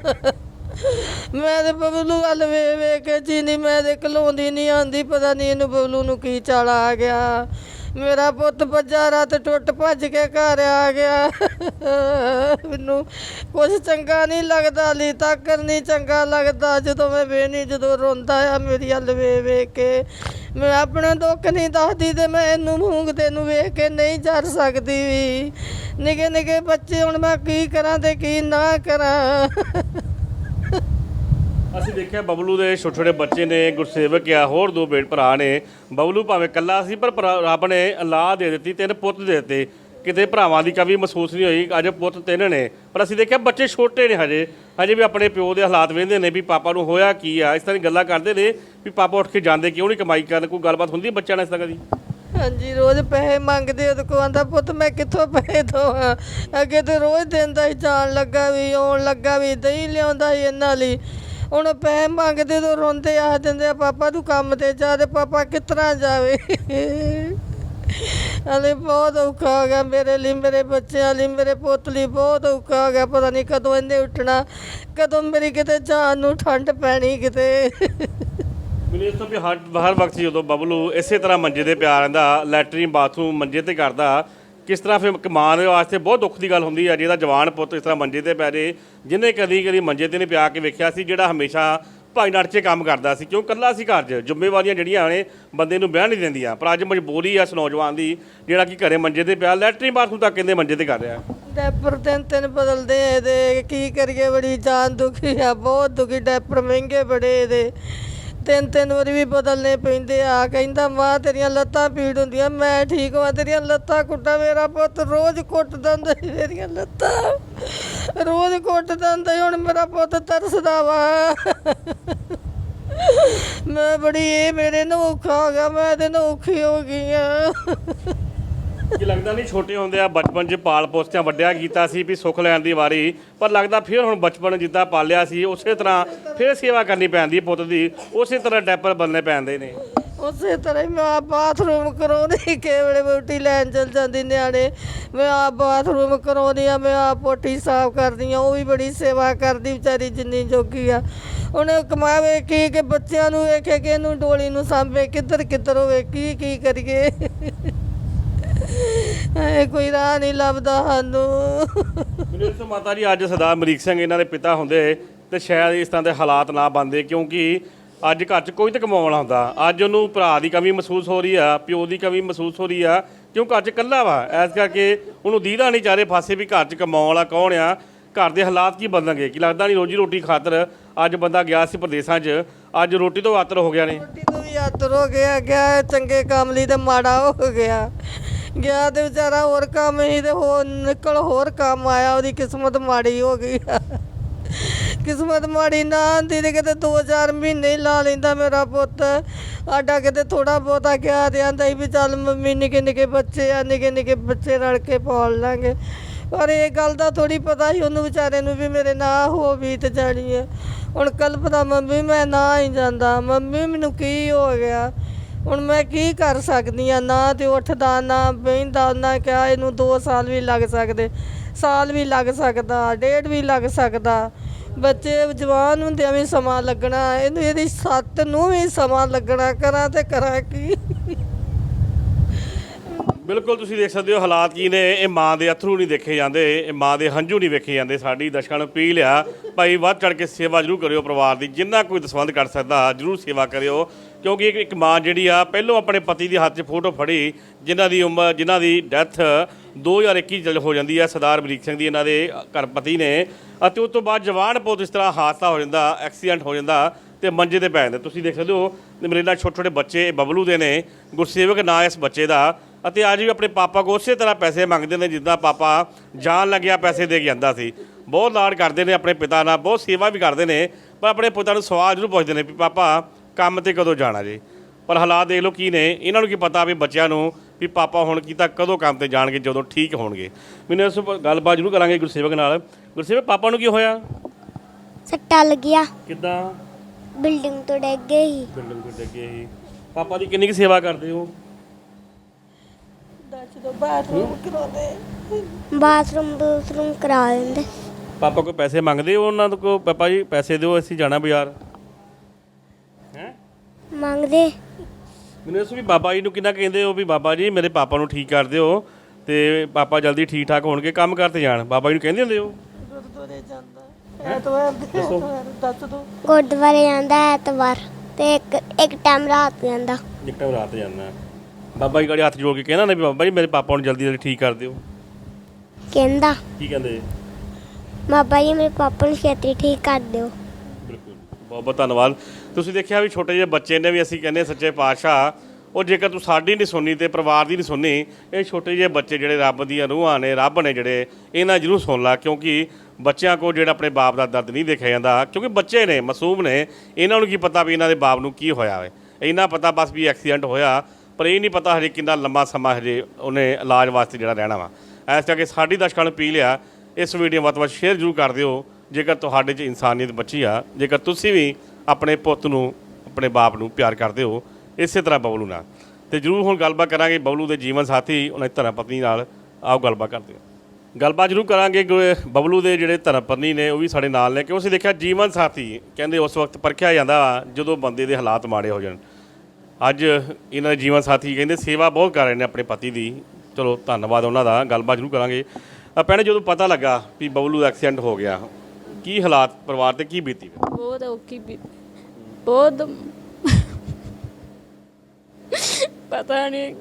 ਮੈਂ ਤੇ ਬਬਲੂ ਵੱਲ ਵੇ ਵੇ ਕੇ ਚੀਨੀ ਮੈਂ ਤੇ ਕਲੋਂਦੀ ਨਹੀਂ ਆਂਦੀ, ਪਤਾ ਨਹੀਂ ਇਹਨੂੰ ਬਬਲੂ ਨੂੰ ਕੀ ਚਾਲਾ ਆ ਗਿਆ। ਮੇਰਾ ਪੁੱਤ ਭੱਜਾ ਰਾਤ ਟੁੱਟ ਭੱਜ ਕੇ ਘਰ ਆ ਗਿਆ। ਮੈਨੂੰ ਕੁਝ ਚੰਗਾ ਨਹੀਂ ਲੱਗਦਾ ਲਈ ਤੱਕ ਨਹੀਂ ਚੰਗਾ ਲੱਗਦਾ। ਜਦੋਂ ਮੈਂ ਵੇਹਨੀ, ਜਦੋਂ ਰੋਂਦਾ ਆ ਮੇਰੀ ਹੱਲ ਵੇ ਵੇ ਕੇ। ਮੈਂ ਆਪਣਾ ਦੁੱਖ ਨਹੀਂ ਦੱਸਦੀ ਤੇ ਮੈਂ ਇਹਨੂੰ ਮੂੰਗਦੇ ਨੂੰ ਵੇਖ ਕੇ ਨਹੀਂ ਜਰ ਸਕਦੀ। ਵੀ ਨਿੱਕੇ ਨਿੱਕੇ ਬੱਚੇ, ਹੁਣ ਮੈਂ ਕੀ ਕਰਾਂ ਤੇ ਕੀ ਨਾ ਕਰਾਂ? ਅਸੀਂ ਦੇਖਿਆ ਬਬਲੂ ਦੇ ਛੋਟੇ ਛੋਟੇ ਬੱਚੇ ਨੇ, ਗੁਰਸੇਵਕ ਆ, ਹੋਰ ਦੋ ਬੇਟ ਭਰਾ ਨੇ। ਬਬਲੂ ਭਾਵੇਂ ਇਕੱਲਾ ਸੀ, ਪਰ ਭਰਾ- ਰੱਬ ਨੇ ਔਲਾਦ ਦੇ ਦਿੱਤੀ, ਤਿੰਨ ਪੁੱਤ ਦੇ ਦਿੱਤੇ। ਕਿਤੇ ਭਰਾਵਾਂ ਦੀ ਕਮੀ ਮਹਿਸੂਸ ਨਹੀਂ ਹੋਈ, ਅੱਜ ਪੁੱਤ ਤਿੰਨ ਨੇ। ਪਰ ਅਸੀਂ ਦੇਖਿਆ ਬੱਚੇ ਛੋਟੇ ਨੇ ਹਜੇ। ਹਜੇ ਵੀ ਆਪਣੇ ਪਿਓ ਦੇ ਹਾਲਾਤ ਵੇਂਦੇ ਨੇ ਵੀ ਪਾਪਾ ਨੂੰ ਹੋਇਆ ਕੀ ਆ। ਇਸ ਤਰ੍ਹਾਂ ਦੀ ਗੱਲਾਂ ਕਰਦੇ ਨੇ ਵੀ ਪਾਪਾ ਉੱਠ ਕੇ ਜਾਂਦੇ ਕਿਉਂ ਨਹੀਂ ਕਮਾਈ ਕਰਨ? ਕੋਈ ਗੱਲਬਾਤ ਹੁੰਦੀ ਹੈ ਬੱਚਿਆਂ ਨਾਲ ਇਸ ਤਰ੍ਹਾਂ ਦੀ? ਹਾਂਜੀ, ਰੋਜ਼ ਪੈਸੇ ਮੰਗਦੇ ਉਹਦੇ ਕੋਲ ਆਂਦਾ, ਪੁੱਤ, ਮੈਂ ਕਿੱਥੋਂ ਪੈਸੇ ਦਵਾਂ? ਅੱਗੇ ਤੇ ਰੋਜ਼ ਦਿੰਦਾ ਹੀ ਜਾਣ ਲੱਗਾ ਵੀ, ਆਉਣ ਲੱਗਾ ਵੀ, ਦਹੀਂ ਲਿਆਉਂਦਾ ਸੀ ਇਹਨਾਂ ਲਈ। ਹੁਣ ਪੈਸੇ ਮੰਗਦੇ ਤੋਂ ਰੋਂਦੇ ਆ ਦਿੰਦੇ ਆ, ਪਾਪਾ ਤੂੰ ਕੰਮ ਤੇ ਜਾ ਤੇ ਪਾਪਾ ਕਿਸ ਜਾਵੇ? ਹਲੇ ਬਹੁਤ ਔਖਾ ਹੋ ਗਿਆ ਮੇਰੇ ਲਈ, ਮੇਰੇ ਬੱਚਿਆਂ ਲਈ, ਮੇਰੇ ਪੁੱਤ ਲਈ ਬਹੁਤ ਔਖਾ ਹੋ ਗਿਆ। ਪਤਾ ਨਹੀਂ ਕਦੋਂ ਇਹਨੇ ਉੱਠਣਾ, ਕਦੋਂ ਮੇਰੀ ਕਿਤੇ ਜਾਨ ਨੂੰ ਠੰਡ ਪੈਣੀ ਕਿਤੇ। ਮੈਨੂੰ ਇਸ ਤੋਂ ਵੀ ਹਰ ਹਰ ਵਕਤ ਜਦੋਂ ਬਬਲੂ ਇਸੇ ਤਰ੍ਹਾਂ ਮੰਜੇ ਤੇ ਪਿਆ ਰਹਿੰਦਾ, ਲੈਟਰੀਨ ਬਾਥਰੂਮ ਮੰਜੇ ਤੇ ਕਰਦਾ ਕਿਸ ਤਰ੍ਹਾਂ ਫਿਰ ਇੱਕ ਮਾਂ ਦੇ ਵਾਸਤੇ ਬਹੁਤ ਦੁੱਖ ਦੀ ਗੱਲ ਹੁੰਦੀ ਹੈ ਜਿਹਦਾ ਜਵਾਨ ਪੁੱਤ ਇਸ ਤਰ੍ਹਾਂ ਮੰਜੇ ਤੇ ਪੈ ਜੇ, ਜਿਹਨੇ ਕਦੀ ਕਦੀ ਮੰਜੇ ਤੇ ਨਹੀਂ ਪਿਆ ਕੇ ਵੇਖਿਆ ਸੀ, ਜਿਹੜਾ ਹਮੇਸ਼ਾ ਭਾਈ ਨੜ 'ਚ ਕੰਮ ਕਰਦਾ ਸੀ, ਕਿਉਂ ਕੱਲਾ ਸੀ ਘਰ 'ਚ? ਜ਼ਿੰਮੇਵਾਰੀਆਂ ਜਿਹੜੀਆਂ ਨੇ, ਬੰਦੇ ਨੂੰ ਵਿਆਹ ਨਹੀਂ ਦਿੰਦੀਆਂ। ਪਰ ਅੱਜ ਮਜਬੂਰੀ ਆ ਇਸ ਨੌਜਵਾਨ ਦੀ, ਜਿਹੜਾ ਕਿ ਘਰੇ ਮੰਜੇ ਤੇ ਪਿਆ ਲੈਟਰੀਨ ਬਾਥਰੂਮ ਤੱਕ ਕਹਿੰਦੇ ਮੰਜੇ ਤੇ ਕਰ ਰਿਹਾ ਡੈਪਰ ਤਿੰਨ ਤਿੰਨ ਬਦਲਦੇ ਇਹਦੇ, ਕੀ ਕਰੀਏ, ਬੜੀ ਜਾਨ ਦੁਖੀ ਆ, ਬਹੁਤ ਦੁਖੀ, ਡੈਪਰ ਮਹਿੰਗੇ ਬੜੇ ਇਹਦੇ। ਤਿੰਨ ਤਿੰਨ ਵਾਰੀ ਵੀ ਬਦਲਨੇ ਪੈਂਦੇ ਆ। ਕਹਿੰਦਾ ਮਾਂ ਤੇਰੀਆਂ ਲੱਤਾਂ ਪੀੜ ਹੁੰਦੀਆਂ। ਮੈਂ ਠੀਕ ਹਾਂ ਤੇਰੀਆਂ ਲੱਤਾਂ ਕੁੱਟਾ ਮੇਰਾ ਪੁੱਤ। ਰੋਜ਼ ਕੁੱਟ ਦਿੰਦਾ ਸੀ ਮੇਰੀਆਂ ਲੱਤਾਂ। ਰੋਜ਼ ਕੁੱਟ ਦਿੰਦਾ ਸੀ, ਹੁਣ ਮੇਰਾ ਪੁੱਤ ਤਰਸਦਾ ਵਾ। ਮੈਂ ਬੜੀ ਇਹ ਮੇਰੇ ਨੂੰ ਔਖਾ ਹੋ ਗਿਆ। ਮੈਂ ਇਹਦੇ ਨਾਲ ਔਖੀ ਹੋ ਗਈ ਆ। ਕੀ ਲੱਗਦਾ ਨਹੀਂ ਛੋਟੇ ਹੁੰਦੇ ਆ ਬਚਪਨ 'ਚ ਪਾਲ ਪੋਸਟਿਆਂ ਵੱਡਿਆ ਕੀਤਾ ਸੀ ਵੀ ਸੁੱਖ ਲੈਣ ਦੀ ਵਾਰੀ, ਪਰ ਲੱਗਦਾ ਫਿਰ ਹੁਣ ਬਚਪਨ ਜਿੱਦਾਂ ਪਾਲਿਆ ਸੀ, ਉਸੇ ਤਰ੍ਹਾਂ ਫਿਰ ਸੇਵਾ ਕਰਨੀ ਪੈਂਦੀ ਪੁੱਤ ਦੀ, ਉਸੇ ਤਰ੍ਹਾਂ ਡੈਪਰ ਬੰਨਣੇ ਪੈਂਦੇ ਨੇ। ਉਸੇ ਤਰ੍ਹਾਂ ਹੀ ਮੈਂ ਆਪ ਬਾਥਰੂਮ ਕਰਾਉਣੀ ਕਿ ਵੇਲੇ ਵੋਟੀ ਲੈਣ ਚਲ ਜਾਂਦੀ ਨਿਆਣੇ। ਮੈਂ ਆਪ ਬਾਥਰੂਮ ਕਰਾਉਂਦੀ ਆ, ਮੈਂ ਆਪ ਪੋਟੀ ਸਾਫ਼ ਕਰਦੀ ਆ, ਉਹ ਵੀ ਬੜੀ ਸੇਵਾ ਕਰਦੀ ਵਿਚਾਰੀ ਜਿੰਨੀ ਜੋਗੀ ਆ। ਉਹਨੇ ਕਮਾਵੇ ਕੀ ਕਿ ਬੱਚਿਆਂ ਨੂੰ ਵੇਖੇ, ਕਿ ਇਹਨੂੰ ਡੋਲੀ ਨੂੰ ਸਾਂਭੇ ਕਿੱਧਰ ਕਿੱਧਰ ਹੋਵੇ ਕੀ ਕੀ ਕਰੀਏ। ਐ ਕੋਈ ਰਾਹ ਨਹੀਂ ਲੱਭਦਾ ਸਾਨੂੰ। ਮੈਨੂੰ ਇਸ ਤੋਂ ਮਾਤਾ ਜੀ ਅੱਜ ਸਰਦਾਰ ਅਮਰੀਕ ਸਿੰਘ ਇਹਨਾਂ ਦੇ ਪਿਤਾ ਹੁੰਦੇ ਤੇ ਸ਼ਾਇਦ ਇਸ ਤਰ੍ਹਾਂ ਦੇ ਹਾਲਾਤ ਨਾ ਬਣਦੇ ਕਿਉਂਕਿ ਅੱਜ ਘਰ 'ਚ ਕੋਈ ਤਾਂ ਕਮਾਉਣ ਵਾਲਾ ਹੁੰਦਾ ਅੱਜ ਉਹਨੂੰ ਭਰਾ ਦੀ ਕਮੀ ਮਹਿਸੂਸ ਹੋ ਰਹੀ ਆ ਪਿਓ ਦੀ ਕਮੀ ਮਹਿਸੂਸ ਹੋ ਰਹੀ ਆ ਕਿਉਂ ਘਰ 'ਚ ਇਕੱਲਾ ਵਾ? ਐਸ ਕਰਕੇ ਉਹਨੂੰ ਦੀਦਾ ਨਹੀਂ ਚਾਰੇ ਪਾਸੇ ਵੀ ਘਰ 'ਚ ਕਮਾਉਣ ਵਾਲਾ ਕੌਣ ਆ? ਘਰ ਦੇ ਹਾਲਾਤ ਕੀ ਬਦਲਣਗੇ? ਕੀ ਲੱਗਦਾ ਨਹੀਂ ਰੋਜੀ ਰੋਟੀ ਖਾਤਰ ਅੱਜ ਬੰਦਾ ਗਿਆ ਸੀ ਪ੍ਰਦੇਸ਼ਾਂ 'ਚ? ਅੱਜ ਰੋਟੀ ਤੋਂ ਆਤਰ ਹੋ ਗਿਆ ਨੇ। ਰੋਟੀ ਤੋਂ ਵੀ ਆਤਰ ਹੋ ਗਿਆ ਗਿਆ ਚੰਗੇ ਕੰਮ ਲਈ ਤੇ ਮਾੜਾ ਹੋ ਗਿਆ। ਗਿਆ ਤੇ ਵਿਚਾਰਾ ਹੋਰ ਕੰਮ ਹੀ ਤੇ ਹੋਰ ਨਿਕਲ ਹੋਰ ਕੰਮ ਆਇਆ, ਉਹਦੀ ਕਿਸਮਤ ਮਾੜੀ ਹੋ ਗਈ। ਆ ਕਿਸਮਤ ਮਾੜੀ ਨਾ ਆਂਦੀ ਤੇ ਕਿਤੇ 2-4 ਮਹੀਨੇ ਹੀ ਲਾ ਲੈਂਦਾ ਮੇਰਾ ਪੁੱਤ। ਆਡਾ ਕਿਤੇ ਥੋੜਾ ਬਹੁਤਾ ਗਿਆ ਤੇ ਆਂਦਾ ਸੀ ਵੀ ਚੱਲ ਮੰਮੀ ਨਿੱਕੇ ਨਿੱਕੇ ਬੱਚੇ ਆ, ਨਿੱਕੇ ਨਿੱਕੇ ਬੱਚੇ ਰਲ ਕੇ ਪਾਲ ਲਾਂਗੇ। ਪਰ ਇਹ ਗੱਲ ਦਾ ਥੋੜੀ ਪਤਾ ਸੀ ਉਹਨੂੰ ਵਿਚਾਰੇ ਨੂੰ ਵੀ ਮੇਰੇ ਨਾ ਹੋ ਬੀਤ ਜਾਣੀ ਹੈ। ਹੁਣ ਕਲਪਦਾ ਮੰਮੀ ਮੈਂ ਨਾ ਹੀ ਜਾਂਦਾ। ਮੰਮੀ ਮੈਨੂੰ ਕੀ ਹੋ ਗਿਆ? ਹੁਣ ਮੈਂ ਕੀ ਕਰ ਸਕਦੀ ਆ? ਨਾ ਤੇ ਉੱਠਦਾ ਨਾ ਬਹਿੰਦਾ ਨਾ ਕਿਹਾ ਇਹਨੂੰ 2 ਸਾਲ ਵੀ ਲੱਗ ਸਕਦੇ, ਸਾਲ ਵੀ ਲੱਗ ਸਕਦਾ, ਡੇਢ ਵੀ ਲੱਗ ਸਕਦਾ। ਬੱਚੇ, ਜਵਾਨ ਹੁੰਦਿਆਂ ਵੀ ਸਮਾਂ ਲੱਗਣਾ, ਇਹਨੂੰ ਇਹਦੀ ਸੱਤ ਨੂੰ ਵੀ ਸਮਾਂ ਲੱਗਣਾ, ਕਰਾਂ ਤੇ ਕਰਾਂ ਕੀ? ਬਿਲਕੁਲ ਤੁਸੀਂ ਦੇਖ ਸਕਦੇ ਹੋ ਹਾਲਾਤ ਕੀ ਨੇ। ਇਹ ਮਾਂ ਦੇ ਅਥਰੂ ਨਹੀਂ ਦੇਖੇ ਜਾਂਦੇ, ਇਹ ਮਾਂ ਦੇ ਹੰਝੂ ਨਹੀਂ ਵੇਖੇ ਜਾਂਦੇ। ਸਾਡੀ ਦਰਸ਼ਕਾਂ ਨੂੰ ਅਪੀਲ ਆ, ਭਾਈ ਵੱਧ ਚੜ ਕੇ ਸੇਵਾ ਜ਼ਰੂਰ ਕਰਿਓ ਪਰਿਵਾਰ ਦੀ, ਜਿੰਨਾ ਕੋਈ ਦਸਵੰਦ ਕਰ ਸਕਦਾ, ਜ਼ਰੂਰ ਸੇਵਾ ਕਰਿਓ। ਕਿਉਂਕਿ ਇੱਕ ਇੱਕ ਮਾਂ ਜਿਹੜੀ ਆ, ਪਹਿਲੋਂ ਆਪਣੇ ਪਤੀ ਦੇ ਹੱਥ 'ਚ ਫੋਟੋ ਫੜੀ, ਜਿਨ੍ਹਾਂ ਦੀ ਉਮਰ ਜਿਨ੍ਹਾਂ ਦੀ ਡੈਥ 2021 ਚ ਹੋ ਜਾਂਦੀ ਹੈ ਸਰਦਾਰ ਅਮਰੀਕ ਸਿੰਘ ਦੀ, ਇਹਨਾਂ ਦੇ ਘਰ ਪਤੀ ਨੇ। ਅਤੇ ਉਸ ਤੋਂ ਬਾਅਦ ਜਵਾਨ ਪੁੱਤ ਇਸ ਤਰ੍ਹਾਂ ਹਾਦਸਾ ਹੋ ਜਾਂਦਾ, ਐਕਸੀਡੈਂਟ ਹੋ ਜਾਂਦਾ ਤੇ ਮੰਜੇ ਤੇ ਪੈ ਜਾਂਦੇ। ਤੁਸੀਂ ਦੇਖ ਸਕਦੇ ਹੋ ਕਿ ਮੇਰੇ ਨਾਲ ਛੋਟੇ ਛੋਟੇ ਬੱਚੇ, ਇਹ ਬਬਲੂ ਦੇ ਨੇ, ਗੁਰਸੇਵਕ ਨਾਂ ਇਸ ਬੱਚੇ ਦਾ। ਅਤੇ ਅੱਜ ਵੀ ਆਪਣੇ ਪਾਪਾ ਕੋਲ ਉਸੇ ਤਰ੍ਹਾਂ ਪੈਸੇ ਮੰਗਦੇ ਨੇ, ਜਿੱਦਾਂ ਪਾਪਾ ਜਾਣ ਲੱਗਿਆ, ਪੈਸੇ ਦੇ ਕੇ ਜਾਂਦਾ ਸੀ। ਬਹੁਤ ਲਾਡ ਕਰਦੇ ਨੇ ਆਪਣੇ ਪਿਤਾ ਨਾਲ, ਬਹੁਤ ਸੇਵਾ ਵੀ ਕਰਦੇ ਨੇ, ਪਰ ਆਪਣੇ ਪੁੱਤਾਂ ਨੂੰ ਸਵਾਲ ਜ਼ਰੂਰ ਪੁੱਛਦੇ ਨੇ ਵੀ, ਪਾਪਾ ਕੰਮ ਤੇ ਕਦੋਂ ਜਾਣਾ ਜੀ? ਪਰ ਹਾਲਾਤ ਦੇਖ ਲਓ ਕੀ ਨੇ ਇਹਨਾਂ ਨੂੰ ਕੀ ਪਤਾ ਵੀ ਬੱਚਿਆਂ ਨੂੰ ਵੀ ਪਾਪਾ ਹੁਣ ਕੀਤਾ ਕਦੋਂ ਕੰਮ ਤੇ ਜਾਣਗੇ ਜਦੋਂ ਠੀਕ ਹੋਣਗੇ। ਮੈਨੂੰ ਇਸ ਉੱਪਰ ਗੱਲਬਾਤ ਜ਼ਰੂਰ ਕਰਾਂਗੇ ਗੁਰਸੇਵਕ ਨਾਲ। ਗੁਰਸੇਵਕ ਪਾਪਾ ਨੂੰ ਕੀ ਹੋਇਆ? ਸੱਟਾ ਲੱਗਿਆ ਕਿੱਦਾਂ? ਬਿਲਡਿੰਗ ਤੋਂ ਡਿੱਗ ਗਈ ਬਿਲਡਿੰਗ ਤੋਂ ਡਿੱਗੇ ਸੀ। ਪਾਪਾ ਦੀ ਕਿੰਨੀ ਕੁ ਸੇਵਾ ਕਰਦੇ ਹੋ? ਦੱਸ ਦੋ ਬਾਥਰੂਮ ਕਰਾਉਂਦੇ। ਬਾਥਰੂਮ ਬੂਥਰੂਮ ਕਰਾ ਦਿੰਦੇ। ਪਾਪਾ ਕੋਈ ਪੈਸੇ ਮੰਗਦੇ ਹੋ ਉਹਨਾਂ ਤੋਂ ਪਾਪਾ ਜੀ ਪੈਸੇ ਦਿਓ ਅਸੀਂ ਜਾਣਾ ਬਾਜ਼ਾਰ। ਮੰਗਦੇ। ਮੈਨੂੰ ਵੀ ਬਾਬਾ ਜੀ ਨੂੰ ਕਿੰਨਾ ਕਹਿੰਦੇ ਹੋ ਵੀ ਬਾਬਾ ਜੀ ਮੇਰੇ ਪਾਪਾ ਨੂੰ ਠੀਕ ਕਰ ਦਿਓ ਤੇ ਪਾਪਾ ਜਲਦੀ ਠੀਕ ਠਾਕ ਹੋਣਗੇ ਕੰਮ ਕਰਤੇ ਜਾਣ। ਬਾਬਾ ਜੀ ਨੂੰ ਕਹਿੰਦੇ ਹੁੰਦੇ ਹੋ? ਗੁਰਦੁਆਰੇ ਜਾਂਦਾ। ਐਤਵਾਰ ਦੇ ਐਤਵਾਰ ਦੱਸ ਦੋ। ਗੁਰਦੁਆਰੇ ਜਾਂਦਾ ਐਤਵਾਰ ਤੇ ਇੱਕ ਇੱਕ ਟਾਈਮ ਰਾਤ ਨੂੰ ਜਾਂਦਾ। ਇੱਕ ਟਾਈਮ ਰਾਤ ਜਾਣਾ ਬਾਬਾ ਜੀ ਗਾੜੀ ਹੱਥ ਜੋੜ ਕੇ ਕਹਿਣਾ ਨੇ ਵੀ ਬਾਬਾ ਜੀ ਮੇਰੇ ਪਾਪਾ ਨੂੰ ਜਲਦੀ ਜਲਦੀ ਠੀਕ ਕਰ ਦਿਓ। ਕਹਿੰਦਾ। ਕੀ ਕਹਿੰਦੇ? ਬਾਬਾ ਜੀ ਮੇਰੇ ਪਾਪਾ ਨੂੰ ਛੇਤੀ ਠੀਕ ਕਰ ਦਿਓ। ਬਹੁਤ ਬਹੁਤ ਧੰਨਵਾਦ। ਤੁਸੀਂ ਦੇਖਿਆ ਵੀ ਛੋਟੇ ਜਿਹੇ ਬੱਚੇ ਨੇ ਵੀ ਅਸੀਂ ਕਹਿੰਦੇ ਸੱਚੇ ਪਾਤਸ਼ਾਹ, ਉਹ ਜੇਕਰ ਤੂੰ ਸਾਡੀ ਨਹੀਂ ਸੁਣਨੀ ਤੇ ਪਰਿਵਾਰ ਦੀ ਨਹੀਂ ਸੁਣਨੀ, ਇਹ ਛੋਟੇ ਜਿਹੇ ਬੱਚੇ ਜਿਹੜੇ ਰੱਬ ਦੀਆਂ ਰੂਹਾਂ ਨੇ, ਰੱਬ ਨੇ ਜਿਹੜੇ, ਇਹਨਾਂ ਜ਼ਰੂਰ ਸੁਣ ਲਾ ਕਿਉਂਕਿ ਬੱਚਿਆਂ ਕੋਲ ਜਿਹੜਾ ਆਪਣੇ ਬਾਪ ਦਾ ਦਰਦ ਨਹੀਂ ਦੇਖਿਆ ਜਾਂਦਾ, ਕਿਉਂਕਿ ਬੱਚੇ ਨੇ, ਮਾਸੂਮ ਨੇ, ਇਹਨਾਂ ਨੂੰ ਕੀ ਪਤਾ ਵੀ ਇਹਨਾਂ ਦੇ ਬਾਪ ਨੂੰ ਕੀ ਹੋਇਆ ਹੋਵੇ ਇਹਨਾਂ ਪਤਾ ਬਸ ਵੀ ਐਕਸੀਡੈਂਟ ਹੋਇਆ, ਪਰ ਇਹ ਨਹੀਂ ਪਤਾ ਹਜੇ ਕਿੰਨਾ ਲੰਮਾ ਸਮਾਂ ਹਜੇ ਉਹਨੇ ਇਲਾਜ ਵਾਸਤੇ ਜਿਹੜਾ ਰਹਿਣਾ ਵਾ। ਇਸ ਕਰਕੇ ਸਾਡੀ ਦਰਸ਼ਕਾਂ ਨੂੰ ਪੀ ਲਿਆ ਇਸ ਵੀਡੀਓ ਵੱਧ ਤੋਂ ਵੱਧ ਸ਼ੇਅਰ ਜ਼ਰੂਰ ਕਰ ਦਿਓ। ਜੇਕਰ ਤੁਹਾਡੇ 'ਚ ਇਨਸਾਨੀਅਤ ਬਚੀ ਆ, ਜੇਕਰ ਤੁਸੀਂ ਵੀ ਆਪਣੇ ਪੁੱਤ ਨੂੰ, ਆਪਣੇ ਬਾਪ ਨੂੰ ਪਿਆਰ ਕਰਦੇ ਹੋ, ਇਸੇ ਤਰ੍ਹਾਂ ਬਬਲੂ ਨਾਲ। ਤੇ ਜ਼ਰੂਰ ਹੁਣ ਗੱਲਬਾਤ ਕਰਾਂਗੇ ਬਬਲੂ ਦੇ ਜੀਵਨ ਸਾਥੀ, ਉਹਨਾਂ ਦੀ ਧਰਮ ਪਤਨੀ ਨਾਲ। ਆਓ ਗੱਲਬਾਤ ਕਰਦੇ ਹਾਂ। ਗੱਲਬਾਤ ਜ਼ਰੂਰ ਕਰਾਂਗੇ ਗੁ- ਬਬਲੂ ਦੇ ਜਿਹੜੇ ਧਰਮ ਪਤਨੀ ਨੇ, ਉਹ ਵੀ ਸਾਡੇ ਨਾਲ ਨੇ ਕਿਉਂ ਅਸੀਂ ਦੇਖਿਆ ਜੀਵਨ ਸਾਥੀ, ਕਹਿੰਦੇ ਉਸ ਵਕਤ ਪਰਖਿਆ ਜਾਂਦਾ ਵਾ, ਜਦੋਂ ਬੰਦੇ ਦੇ ਹਾਲਾਤ ਮਾੜੇ ਹੋ ਜਾਣ। ਅੱਜ ਇਹਨਾਂ ਦੇ ਜੀਵਨ ਸਾਥੀ ਕਹਿੰਦੇ ਸੇਵਾ ਬਹੁਤ ਕਰ ਰਹੇ ਨੇ ਆਪਣੇ ਪਤੀ ਦੀ। ਚਲੋ, ਧੰਨਵਾਦ ਉਹਨਾਂ ਦਾ, ਗੱਲਬਾਤ ਜ਼ਰੂਰ ਕਰਾਂਗੇ। ਆ ਭੈਣੇ ਜਦੋਂ ਪਤਾ ਲੱਗਾ ਵੀ ਬਬਲੂ ਦਾ ਐਕਸੀਡੈਂਟ ਹੋ ਗਿਆ ਕੀ ਹਾਲਾਤ ਪਰਿਵਾਰ ਤੇ ਕੀ ਬੀਤੀ ਬਹੁਤ ਔਖੀ ਵੀ ਬਹੁਤ ਪਤਾ ਨਹੀਂ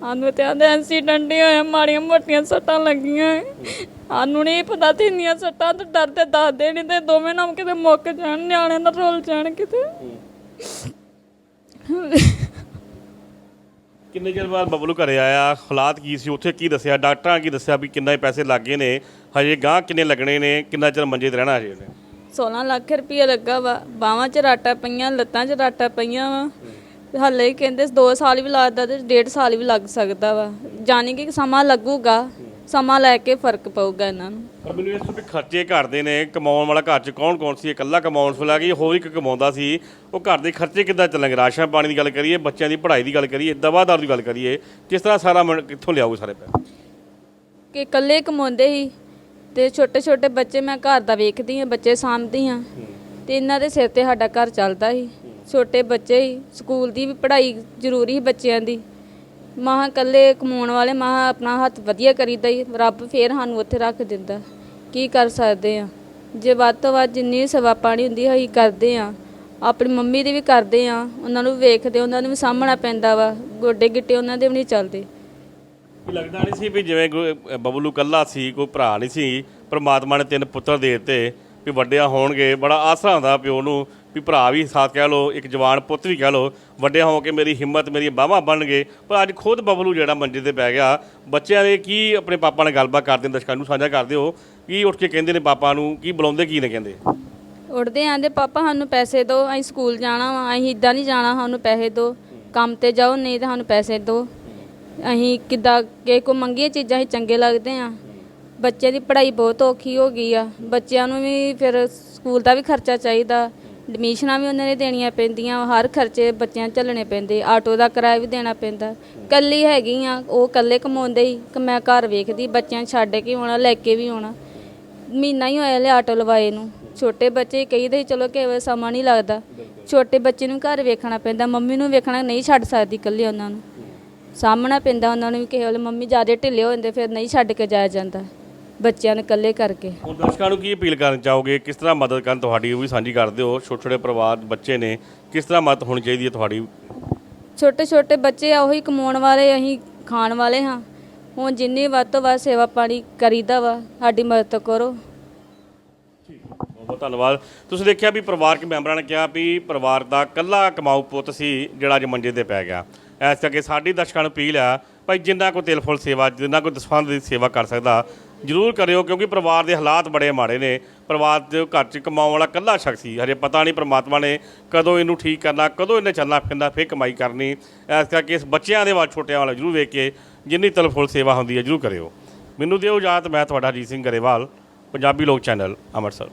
ਸਾਨੂੰ ਤੇ ਆਂਦੇ ਐਕਸੀਡੈਂਟ ਹੀ ਹੋਇਆ ਮਾੜੀਆਂ ਮੋਟੀਆਂ ਸੱਟਾਂ ਲੱਗੀਆਂ। ਸਾਨੂੰ ਨਹੀਂ ਪਤਾ ਤੇ ਇੰਨੀਆਂ ਸੱਟਾਂ ਤੇ ਡਰਦੇ ਦੱਸਦੇ ਨਹੀਂ ਤੇ ਦੋਵੇਂ ਨਾਮ ਕਿਤੇ ਮੁੱਕ ਜਾਣ ਨਿਆਣੇ ਦਾ ਰੋਲ ਜਾਣ ਕਿਤੇ। ਕਿੰਨੇ ਚਿਰ ਬਾਅਦ ਬਬਲੂ ਘਰੇ ਆਇਆ? ਹਾਲਾਤ ਕੀ ਸੀ? ਉੱਥੇ ਕੀ ਦੱਸਿਆ? ਡਾਕਟਰਾਂ ਕੀ ਦੱਸਿਆ ਵੀ ਕਿੰਨੇ ਪੈਸੇ ਲੱਗੇ ਨੇ? ਹਜੇ ਗਾਂ ਕਿੰਨੇ ਲੱਗਣੇ ਨੇ ਕਿੰਨਾ ਚਿਰ ਮੰਜੇ ਤੇ ਰਹਿਣਾ ਹਜੇ ਉਹਨੇ? 16 ਲੱਖ ਰੁਪਏ ਲੱਗਾ ਵਾ। ਬਾਹਾਂ 'ਚ ਰਾਟਾ ਪਈਆਂ ਲੱਤਾਂ 'ਚ ਰਾਟਾ ਪਈਆਂ ਵਾ। ਹਾਲੇ ਕਹਿੰਦੇ 2 ਸਾਲ ਵੀ ਲੱਗਦਾ ਤੇ 1.5 ਸਾਲ ਵੀ ਲੱਗ ਸਕਦਾ ਵਾ। ਜਾਣੀ ਕਿ ਸਮਾਂ ਲੱਗੂਗਾ ਸਮਾਂ ਲੈ ਕੇ ਫ਼ਰਕ ਪਊਗਾ ਇਹਨਾਂ ਨੂੰ। ਪਰ ਮੈਨੂੰ ਇਸ ਤੋਂ ਵੀ ਖਰਚੇ ਘਰ ਦੇ ਨੇ ਕਮਾਉਣ ਵਾਲਾ ਘਰ 'ਚ ਕੌਣ ਕੌਣ ਸੀ? ਇਕੱਲਾ ਕਮਾਉਣ ਵਾਲਾ ਕਿ ਹੋਰ ਇੱਕ ਕਮਾਉਂਦਾ ਸੀ? ਉਹ ਘਰ ਦੇ ਖਰਚੇ ਕਿੱਦਾਂ ਚੱਲਣਗੇ? ਰਾਸ਼ਨ ਪਾਣੀ ਦੀ ਗੱਲ ਕਰੀਏ ਬੱਚਿਆਂ ਦੀ ਪੜ੍ਹਾਈ ਦੀ ਗੱਲ ਕਰੀਏ ਦਵਾਦਾਰ ਦੀ ਗੱਲ ਕਰੀਏ ਕਿਸ ਤਰ੍ਹਾਂ ਸਾਰਾ ਕਿੱਥੋਂ ਲਿਆਊ ਸਾਰੇ ਪੈਸੇ? ਕਿ ਇਕੱਲੇ ਕਮਾਉਂਦੇ ਸੀ ਤੇ ਛੋਟੇ ਛੋਟੇ ਬੱਚੇ ਮੈਂ ਘਰ ਦਾ ਵੇਖਦੀ ਹਾਂ ਬੱਚੇ ਸਾਂਭਦੀ ਹਾਂ ਤੇ ਇਹਨਾਂ ਦੇ ਸਿਰ ਤੇ ਸਾਡਾ ਘਰ ਚੱਲਦਾ ਸੀ। ਛੋਟੇ ਬੱਚੇ ਹੀ ਸਕੂਲ ਦੀ ਵੀ ਪੜ੍ਹਾਈ ਜ਼ਰੂਰੀ ਸੀ ਬੱਚਿਆਂ ਦੀ। ਮਾਂ ਇਕੱਲੇ ਕਮਾਉਣ ਵਾਲੇ ਮਾਂ ਆਪਣਾ ਹੱਥ ਵਧੀਆ ਕਰੀਦਾ ਹੀ ਰੱਬ ਫੇਰ ਸਾਨੂੰ ਉੱਥੇ ਰੱਖ ਦਿੰਦਾ। ਕੀ ਕਰ ਸਕਦੇ ਆ ਜੇ ਵੱਧ ਤੋਂ ਵੱਧ ਜਿੰਨੀ ਸੇਵਾ ਪਾਣੀ ਹੁੰਦੀ ਹੈ ਅਸੀਂ ਕਰਦੇ ਆ ਆਪਣੀ ਮੰਮੀ ਦੀ ਵੀ ਕਰਦੇ ਆ ਉਹਨਾਂ ਨੂੰ ਵੇਖਦੇ ਉਹਨਾਂ ਨੂੰ ਵੀ ਸਾਹਮਣਾ ਪੈਂਦਾ ਵਾ। ਗੋਡੇ ਗਿੱਟੇ ਉਹਨਾਂ ਦੇ ਵੀ ਨਹੀਂ ਚੱਲਦੇ। ਲੱਗਦਾ ਨਹੀਂ ਸੀ ਵੀ ਜਿਵੇਂ ਕੋਈ ਬਬਲੂ ਕੱਲਾ ਸੀ, ਕੋਈ ਭਰਾ ਨਹੀਂ ਸੀ, ਪ੍ਰਮਾਤਮਾ ਨੇ ਤਿੰਨ ਪੁੱਤਰ ਦੇ ਦਿੱਤੇ ਵੀ ਵੱਡਿਆਂ ਹੋਣਗੇ। ਬੜਾ ਆਸਰਾ ਹੁੰਦਾ ਪਿਓ ਨੂੰ ਵੀ ਭਰਾ ਵੀ ਸਾਥ ਕਹਿ ਲੋ ਇੱਕ ਜਵਾਨ ਪੁੱਤ ਵੀ ਕਹਿ ਲੋ ਵੱਡਿਆਂ ਹੋ ਕੇ ਮੇਰੀ ਹਿੰਮਤ, ਮੇਰੀ ਬਾਹਾਂ ਬਣਨਗੇ। ਪਰ ਅੱਜ ਖੁਦ ਬਬਲੂ ਜਿਹੜਾ ਮੰਜੇ ਤੇ ਪੈ ਗਿਆ, ਬੱਚਿਆਂ ਦੇ ਕੀ ਆਪਣੇ ਪਾਪਾ ਨਾਲ ਗੱਲਬਾਤ ਕਰਦੇ ਨੇ, ਦਰਸ਼ਕਾਂ ਨੂੰ ਸਾਂਝਾ ਕਰਦੇ ਹੋ, ਕੀ ਉੱਠ ਕੇ ਕਹਿੰਦੇ ਨੇ ਪਾਪਾ ਨੂੰ, ਕੀ ਬੁਲਾਉਂਦੇ, ਕੀ ਨੇ ਕਹਿੰਦੇ? ਉੱਠਦੇ ਆਂਦੇ, ਪਾਪਾ, ਸਾਨੂੰ ਪੈਸੇ ਦਿਓ, ਅਸੀਂ ਸਕੂਲ ਜਾਣਾ ਵਾ, ਅਸੀਂ ਇਦਾਂ ਨਹੀਂ ਜਾਣਾ, ਸਾਨੂੰ ਪੈਸੇ ਦਿਓ, ਕੰਮ ਤੇ ਜਾਓ, ਨਹੀਂ ਤਾਂ ਸਾਨੂੰ ਪੈਸੇ ਦਿਓ। ਅਸੀਂ ਕਿੱਦਾਂ ਕਿ ਕੋ ਮੰਗੀਆਂ ਚੀਜ਼ਾਂ ਅਸੀਂ ਚੰਗੇ ਲੱਗਦੇ ਆ ਬੱਚਿਆਂ ਦੀ ਪੜ੍ਹਾਈ ਬਹੁਤ ਔਖੀ ਹੋ ਗਈ ਆ। ਬੱਚਿਆਂ ਨੂੰ ਵੀ ਫਿਰ ਸਕੂਲ ਦਾ ਵੀ ਖਰਚਾ ਚਾਹੀਦਾ। ਐਡਮਿਸ਼ਨਾਂ ਵੀ ਉਹਨਾਂ ਨੇ ਦੇਣੀਆਂ ਪੈਂਦੀਆਂ ਹਰ ਖਰਚੇ ਬੱਚਿਆਂ ਝੱਲਣੇ ਪੈਂਦੇ, ਆਟੋ ਦਾ ਕਿਰਾਇਆ ਵੀ ਦੇਣਾ ਪੈਂਦਾ। ਕੱਲੀ ਹੈਗੀ ਆ, ਉਹ ਕੱਲੇ ਕਮਾਉਂਦੇ ਹੀ, ਕਿ ਮੈਂ ਘਰ ਵੇਖਦੀ, ਬੱਚਿਆਂ ਨੂੰ ਛੱਡ ਕੇ ਆਉਣਾ, ਲੈ ਕੇ ਵੀ ਆਉਣਾ। ਮਹੀਨਾ ਹੀ ਹੋਇਆ ਲਿਆ ਆਟੋ ਲਵਾਏ ਨੂੰ। ਛੋਟੇ ਬੱਚੇ ਕਹੀਦੇ ਚਲੋ ਕਿ ਸਮਾਂ ਨਹੀਂ ਲੱਗਦਾ। ਛੋਟੇ ਬੱਚੇ ਨੂੰ ਘਰ ਵੇਖਣਾ ਪੈਂਦਾ, ਮੰਮੀ ਨੂੰ ਵੇਖਣਾ ਨਹੀਂ ਛੱਡ ਸਕਦੀ ਇਕੱਲੇ ਉਹਨਾਂ ਨੂੰ। ਸਾਹਮਣਾ ਪੈਂਦਾ ਉਹਨਾਂ ਨੂੰ ਵੀ ਕਿਸੇ ਵੇਲੇ ਮੰਮੀ ਜ਼ਿਆਦਾ ਢਿੱਲੇ ਹੋ ਜਾਂਦੇ ਫਿਰ ਨਹੀਂ ਛੱਡ ਕੇ ਜਾਇਆ ਜਾਂਦਾ ਬੱਚਿਆਂ ਨੂੰ ਇਕੱਲੇ ਕਰਕੇ। ਹੁਣ ਦਰਸ਼ਕਾਂ ਨੂੰ ਕੀ ਅਪੀਲ ਕਰਨ ਚਾਹੋਗੇ? ਕਿਸ ਤਰ੍ਹਾਂ ਮਦਦ ਕਰਨ ਤੁਹਾਡੀ? ਉਹ ਵੀ ਸਾਂਝੀ ਕਰਦੇ ਹੋ ਛੋਟੇ ਛੋਟੇ ਪਰਿਵਾਰ ਬੱਚੇ ਨੇ ਕਿਸ ਤਰ੍ਹਾਂ ਮਦਦ ਹੋਣੀ ਚਾਹੀਦੀ ਹੈ ਤੁਹਾਡੀ? ਛੋਟੇ ਛੋਟੇ ਬੱਚੇ ਆ ਉਹੀ ਕਮਾਉਣ ਵਾਲੇ ਅਸੀਂ ਖਾਣ ਵਾਲੇ ਹਾਂ। ਹੁਣ ਜਿੰਨੀ ਵੱਧ ਤੋਂ ਵੱਧ ਸੇਵਾ ਪਾਣੀ ਕਰੀਦਾ ਵਾ ਸਾਡੀ ਮਦਦ ਕਰੋ। ਬਹੁਤ ਬਹੁਤ ਧੰਨਵਾਦ। ਤੁਸੀਂ ਦੇਖਿਆ ਵੀ ਪਰਿਵਾਰਕ ਮੈਂਬਰਾਂ ਨੇ ਕਿਹਾ ਵੀ ਪਰਿਵਾਰ ਦਾ ਕੱਲਾ ਕਮਾਊ ਪੁੱਤ ਸੀ ਜਿਹੜਾ ਅੱਜ ਮੰਜੇ ਤੇ ਪੈ ਗਿਆ। ਇਸ ਕਰਕੇ ਸਾਡੀ ਦਰਸ਼ਕਾਂ ਨੂੰ ਅਪੀਲ ਆ, ਭਾਈ ਜਿੰਨਾ ਕੋ ਤਿਲ ਫੁੱਲ ਸੇਵਾ, ਜਿੰਨਾ ਕੋ ਦਸਵੰਧ ਦੀ ਸੇਵਾ ਕਰ ਸਕਦਾ, ਜ਼ਰੂਰ ਕਰਿਓ, ਕਿਉਂਕਿ ਪਰਿਵਾਰ ਦੇ ਹਾਲਾਤ ਬੜੇ ਮਾੜੇ ਨੇ। ਪਰਿਵਾਰ ਦੇ ਘਰ 'ਚ ਕਮਾਉਣ ਵਾਲਾ ਇਕੱਲਾ ਸ਼ਖਸ ਸੀ ਹਜੇ ਪਤਾ ਨਹੀਂ ਪ੍ਰਮਾਤਮਾ ਨੇ ਕਦੋਂ ਇਹਨੂੰ ਠੀਕ ਕਰਨਾ, ਕਦੋਂ ਇਹਨੇ ਚੱਲਣਾ ਫਿਰਨਾ, ਫਿਰ ਕਮਾਈ ਕਰਨੀ। ਇਸ ਕਰਕੇ ਇਸ ਬੱਚਿਆਂ ਦੇ ਵੱਲ, ਛੋਟਿਆਂ ਵਾਲਾ ਜ਼ਰੂਰ ਵੇਖ ਕੇ ਜਿੰਨੀ ਤਿਲ ਫੁੱਲ ਸੇਵਾ ਹੁੰਦੀ ਹੈ, ਜ਼ਰੂਰ ਕਰਿਓ। ਮੈਨੂੰ ਦਿਓ ਇਜਾਜ਼ਤ, ਮੈਂ ਤੁਹਾਡਾ ਅਜੀਤ ਸਿੰਘ ਗਰੇਵਾਲ, ਪੰਜਾਬੀ ਲੋਕ ਚੈਨਲ, ਅੰਮ੍ਰਿਤਸਰ।